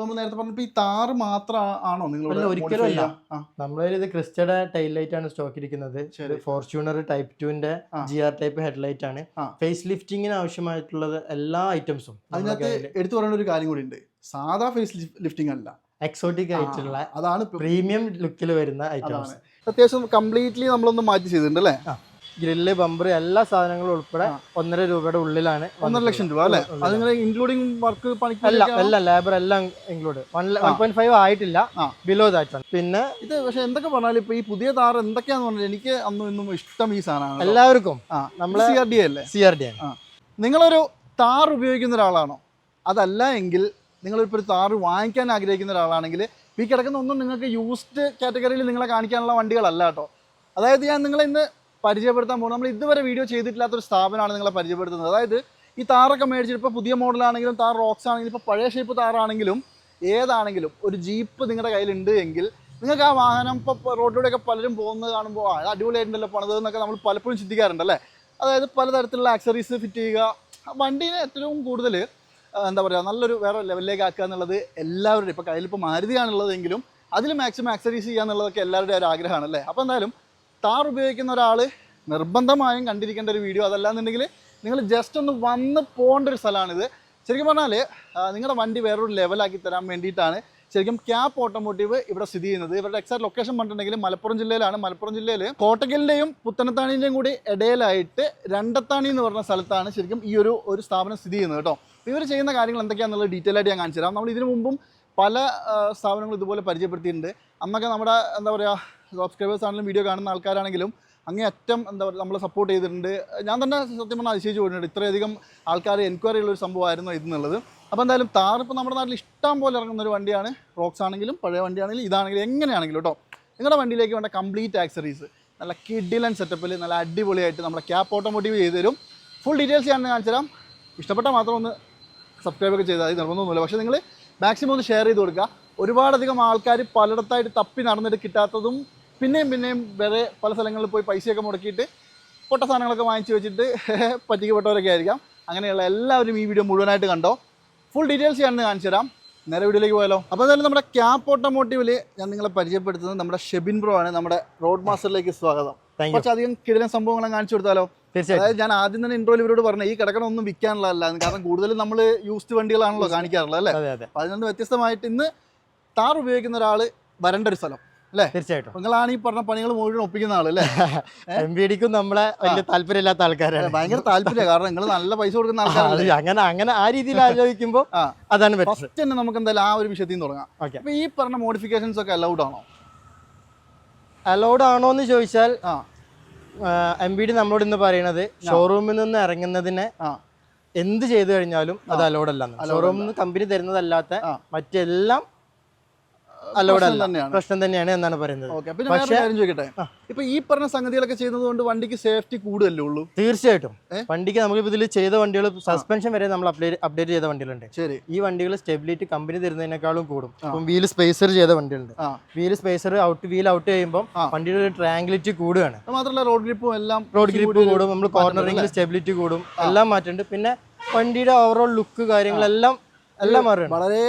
ഇപ്പൊ നമ്മൾ നേരത്തെ പറഞ്ഞപ്പോ ഈ താറ് മാത്രം ആണോ നിങ്ങൾ ഒരിക്കലും അല്ല. ഇത് ക്രിസ്റ്റയുടെ ടൈൽ ലൈറ്റ് ആണ് സ്റ്റോക്ക് ഇരിക്കുന്നത്. ഫോർച്യൂണർ ടൈപ്പ് ടുവിന്റെ. ജി ആർ ടൈപ്പ് ഹെഡ്ലൈറ്റ് ആണ്. ഫേസ് ലിഫ്റ്റിങ്ങിന് ആവശ്യമായിട്ടുള്ളത് എല്ലാ ഐറ്റംസും അതിനകത്ത് എടുത്തു പറയുന്ന ഒരു കാര്യം കൂടി ഉണ്ട്. സാധാ ഫേസ് ലിഫ്റ്റിംഗ് അല്ല. എക്സോട്ടിക് ആയിട്ടുള്ള അതാണ് പ്രീമിയം ലുക്കിൽ വരുന്ന ഐറ്റംസ് അത്യാവശ്യം കംപ്ലീറ്റ്ലി നമ്മളൊന്ന് മാറ്റി ചെയ്തിട്ടുണ്ട് അല്ലേ? ഗ്രില്ല് ബമ്പർ എല്ലാ സാധനങ്ങളും ഉൾപ്പെടെ. ഒന്നര രൂപയുടെ ഉള്ളിലാണ് ഒന്നര ലക്ഷം രൂപ അല്ലേ? ഇൻക്ലൂഡിംഗ് അതിങ്ങനെ വർക്ക് അല്ല പണിക്ക് എല്ലാം ലേബർ എല്ലാം include one one point five ആയിട്ടില്ല. ബിലോ ദാറ്റ് ആണ് പിന്നെ ഇത് പക്ഷെ എന്തൊക്കെ പറഞ്ഞാലും ഇപ്പൊ ഈ പുതിയ താർ എന്തൊക്കെയാന്ന് പറഞ്ഞാൽ എനിക്ക് അന്നും ഇന്നും ഇഷ്ടം ഈ സാധനമാണ് എല്ലാവർക്കും. നമ്മളെ- സി ആർ ഡി അല്ലേ? സി ആർ ഡി ആണ്. നിങ്ങളൊരു താർ ഉപയോഗിക്കുന്ന ഒരാളാണോ? അതല്ല എങ്കിൽ നിങ്ങളിപ്പോൾ ഒരു താറ് വാങ്ങിക്കാൻ ആഗ്രഹിക്കുന്ന ഒരാളാണെങ്കിൽ ഈ കിടക്കുന്ന ഒന്നും നിങ്ങൾക്ക് യൂസ്ഡ് കാറ്റഗറിയിൽ നിങ്ങളെ കാണിക്കാനുള്ള വണ്ടികളല്ല കേട്ടോ. അതായത് ഞാൻ നിങ്ങളെ ഇന്ന് പരിചയപ്പെടുത്താൻ പോകുന്നത്. നമ്മൾ ഇതുവരെ വീഡിയോ ചെയ്തിട്ടില്ലാത്തൊരു സ്ഥാപനമാണ് നിങ്ങളെ പരിചയപ്പെടുത്തുന്നത്. അതായത് ഈ താറൊക്കെ മേടിച്ചിട്ട് ഇപ്പോൾ പുതിയ മോഡലാണെങ്കിലും താർ റോക്സ് ആണെങ്കിലും ഇപ്പോൾ പഴയ ഷേപ്പ് താറാണെങ്കിലും ഏതാണെങ്കിലും ഒരു ജീപ്പ് നിങ്ങളുടെ കയ്യിലുണ്ട് എങ്കിൽ നിങ്ങൾക്ക് ആ വാഹനം ഇപ്പോൾ റോഡിലൂടെയൊക്കെ പലരും പോകുന്നത് കാണുമ്പോൾ ആ അടിപൊളിയായിട്ടുണ്ടല്ലോ പണിത് എന്നൊക്കെ നമ്മൾ പലപ്പോഴും ചിന്തിക്കാറുണ്ട് അല്ലേ? അതായത് പലതരത്തിലുള്ള ആക്സറീസ് ഫിറ്റ് ചെയ്യുക. വണ്ടീനെ ഏറ്റവും കൂടുതൽ എന്താ പറയുക നല്ലൊരു വേറെ ലെവലിലേക്ക് ആക്കുക എന്നുള്ളത് എല്ലാവരുടെയും ഇപ്പോൾ കയ്യിലിപ്പോൾ മാരുതിയാണുള്ളതെങ്കിലും അതിൽ മാക്സിമം ആക്സറീസ് ചെയ്യുക എന്നുള്ളതൊക്കെ എല്ലാവരുടെയും ഒരു ആഗ്രഹമാണ് അല്ലേ? അപ്പോൾ എന്തായാലും താർ ഉപയോഗിക്കുന്ന ഒരാൾ നിർബന്ധമായും കണ്ടിരിക്കേണ്ട ഒരു വീഡിയോ അതല്ലാന്നുണ്ടെങ്കിൽ നിങ്ങൾ ജസ്റ്റ് ഒന്ന് വന്ന് പോകേണ്ട ഒരു സ്ഥലമാണിത്. ശരിക്കും പറഞ്ഞാൽ നിങ്ങളുടെ വണ്ടി വേറൊരു ലെവലാക്കി തരാൻ വേണ്ടിയിട്ടാണ് ശരിക്കും ക്യാപ്പ് ഓട്ടോമോട്ടീവ് ഇവിടെ സ്ഥിതി ചെയ്യുന്നത്. ഇവരുടെ എക്സാക്ട് ലൊക്കേഷൻ പറഞ്ഞിട്ടുണ്ടെങ്കിൽ മലപ്പുറം ജില്ലയിലാണ്. മലപ്പുറം ജില്ലയിൽ കോട്ടക്കലിന്റെയും പുത്തനത്താണിന്റെയും കൂടി ഇടയിലായിട്ട് രണ്ടത്താണി എന്ന് പറഞ്ഞ സ്ഥലത്താണ് ശരിക്കും ഈ ഒരു ഒരു സ്ഥാപനം സ്ഥിതി ചെയ്യുന്നത് കേട്ടോ. ഇവർ ചെയ്യുന്ന കാര്യങ്ങൾ എന്തൊക്കെയാണെന്നുള്ള ഡീറ്റെയിൽ ആയിട്ട് ഞാൻ കാണിച്ചു തരാം. നമ്മൾ ഇതിനു മുമ്പും പല സ്ഥാപനങ്ങളും ഇതുപോലെ പരിചയപ്പെടുത്തിയിട്ടുണ്ട്. അന്നൊക്കെ നമ്മുടെ എന്താ പറയുക സബ്സ്ക്രൈബേഴ്സ് ആണെങ്കിലും വീഡിയോ കാണുന്ന ആൾക്കാരാണെങ്കിലും അങ്ങേയറ്റം എന്താ പറയുക നമ്മളെ സപ്പോർട്ട് ചെയ്തിട്ടുണ്ട്. ഞാൻ തന്നെ സത്യം പറഞ്ഞാൽ അതിശയിച്ച് പോയിട്ടുണ്ട്. ഇത്രയധികം ആൾക്കാർ എൻക്വയറി ഉള്ള ഒരു സംഭവമായിരുന്നു ഇതെന്നുള്ളത്. അപ്പോൾ എന്തായാലും താർ ഇപ്പോൾ നമ്മുടെ നാട്ടിൽ ഇഷ്ടം പോലെ ഇറങ്ങുന്ന ഒരു വണ്ടിയാണ്. റോക്സ് ആണെങ്കിലും പഴയ വണ്ടിയാണെങ്കിലും ഇതാണെങ്കിലും എങ്ങനെയാണെങ്കിലും കേട്ടോ നിങ്ങളുടെ വണ്ടിയിലേക്ക് വേണ്ട കംപ്ലീറ്റ് ആക്സറീസ് നല്ല കിഡിലൻ സെറ്റപ്പിൽ നല്ല അടിപൊളിയായിട്ട് നമ്മുടെ ക്യാപ്പ് ഓട്ടോമോട്ടീവ് ചെയ്ത് തരും. ഫുൾ ഡീറ്റെയിൽസ് ഞാൻ കാണിച്ചു തരാം ഇഷ്ടപ്പെട്ടാൽ മാത്രം ഒന്ന് സബ്സ്ക്രൈബ് ഒക്കെ ചെയ്താൽ നിർബന്ധമൊന്നുമില്ല. പക്ഷേ നിങ്ങൾ മാക്സിമം ഒന്ന് ഷെയർ ചെയ്ത് കൊടുക്കുക. ഒരുപാടധികം ആൾക്കാർ പലയിടത്തായിട്ട് തപ്പി നടന്നിട്ട് കിട്ടാത്തതും പിന്നെയും പിന്നെയും വേറെ പല സ്ഥലങ്ങളിൽ പോയി പൈസയൊക്കെ മുടക്കിയിട്ട് പൊട്ട സാധനങ്ങളൊക്കെ വാങ്ങിച്ചു വെച്ചിട്ട് പറ്റിക്കപ്പെട്ടവരൊക്കെ ആയിരിക്കാം. അങ്ങനെയുള്ള എല്ലാവരും ഈ വീഡിയോ മുഴുവനായിട്ട് കണ്ടോ? ഫുൾ ഡീറ്റെയിൽസ് ഞാൻ കാണിച്ചു തരാം. നേരെ വീഡിയോയിലേക്ക് പോയാലോ? അപ്പോൾ എന്തായാലും നമ്മുടെ ക്യാപ് ഓട്ടോമോട്ടീവിൽ ഞാൻ നിങ്ങളെ പരിചയപ്പെടുത്തുന്നത് നമ്മുടെ ഷെബിൻ ബ്രോ ആണ്. നമ്മുടെ റോഡ് മാസ്റ്ററിലേക്ക് സ്വാഗതം കുറച്ചധികം കിടിലൻ സംഭവങ്ങളെ കാണിച്ചു കൊടുത്താലോ? അതായത് ഞാൻ ആദ്യം തന്നെ ഇൻട്രോയിൽ ഇവരോട് പറഞ്ഞു ഈ കിടക്കണ ഒന്നും വിൽക്കാനുള്ളതല്ല. കാരണം കൂടുതലും നമ്മൾ യൂസ്ഡ് വണ്ടികളാണല്ലോ കാണിക്കാറുള്ളത് അല്ലേ? അതിനൊന്ന് അതെ. അതിൽ നിന്ന് വ്യത്യസ്തമായിട്ട് ഇന്ന് താർ ഉപയോഗിക്കുന്ന ഒരാൾ വരേണ്ട ഒരു സ്ഥലം. അല്ലേ? തീർച്ചയായിട്ടും. നിങ്ങളാണ് ഈ പറഞ്ഞ പണികൾ മുഴുവൻ ഒപ്പിക്കുന്ന ആളല്ലേ? എം ബി ഡിക്കും നമ്മളെ വലിയ താല്പര്യമില്ലാത്ത ആൾക്കാരാണ്. ഭയങ്കര താല്പര്യം കാരണം നിങ്ങൾ നല്ല പൈസ കൊടുക്കുന്ന ആൾക്കാരാണ് അങ്ങനെ അങ്ങനെ ആ രീതിയിൽ ആലോചിക്കുമ്പോൾ അതാണ് ഫസ്റ്റ് തന്നെ നമുക്ക് എന്തായാലും ആ ഒരു വിഷയത്തിൽ നിന്ന് തുടങ്ങാം. അപ്പൊ ഈ പറഞ്ഞ മോഡിഫിക്കേഷൻസ് ഒക്കെ അലൗഡ് ആണോ? അലൗഡ് ആണോ എന്ന് ചോദിച്ചാൽ ആ. എം ബി ഡി നമ്മളോട് ഇന്ന് പറയണത് ഷോറൂമിൽ നിന്ന് ഇറങ്ങുന്നതിനെ ആ. എന്ത് ചെയ്തു കഴിഞ്ഞാലും അത് അലൗഡ് അല്ല ഷോറൂമിൽ നിന്ന് കമ്പനി തരുന്നതല്ലാത്ത. മറ്റെല്ലാം അലൗഡ് പ്രശ്നം തന്നെയാണ്. പ്രശ്നം തന്നെയാണ് എന്നാണ് പറയുന്നത്. ഓക്കെ പിന്നെ വേറെ കാര്യം ചോദിക്കട്ടെ? ഇപ്പൊ ഈ പറഞ്ഞ സംഗതികളൊക്കെ ചെയ്യുന്നത് കൊണ്ട് വണ്ടിക്ക് സേഫ്റ്റി കൂടുതലല്ലേ ഉള്ളൂ? തീർച്ചയായിട്ടും. വണ്ടിക്ക് നമുക്ക് ഇതിൽ ചെയ്ത വണ്ടികൾ സസ്പെൻഷൻ വരെ നമ്മൾ അപ്ഡേറ്റ് ചെയ്ത വണ്ടികളുണ്ട്. ശരി. ഈ വണ്ടികൾ സ്റ്റെബിലിറ്റി കമ്പനി തരുന്നതിനേക്കാളും കൂടും. അപ്പം വീൽ സ്പേസർ ചെയ്ത വണ്ടികളുണ്ട്. Wheel spacer out wheel out ചെയ്യുമ്പോൾ വണ്ടിയുടെ ഒരു ട്രാങ്കിലിറ്റി കൂടുകയാണ്. മാത്രമല്ല റോഡ് ഗ്രിപ്പും എല്ലാം റോഡ് ഗ്രിപ്പ് കൂടും നമ്മൾ കോർണറിംഗിൽ സ്റ്റെബിലിറ്റി കൂടും എല്ലാം മാറ്റുന്നുണ്ട് പിന്നെ വണ്ടിയുടെ ഓവറോൾ ലുക്ക് കാര്യങ്ങളെല്ലാം എല്ലാം മാറും വളരെ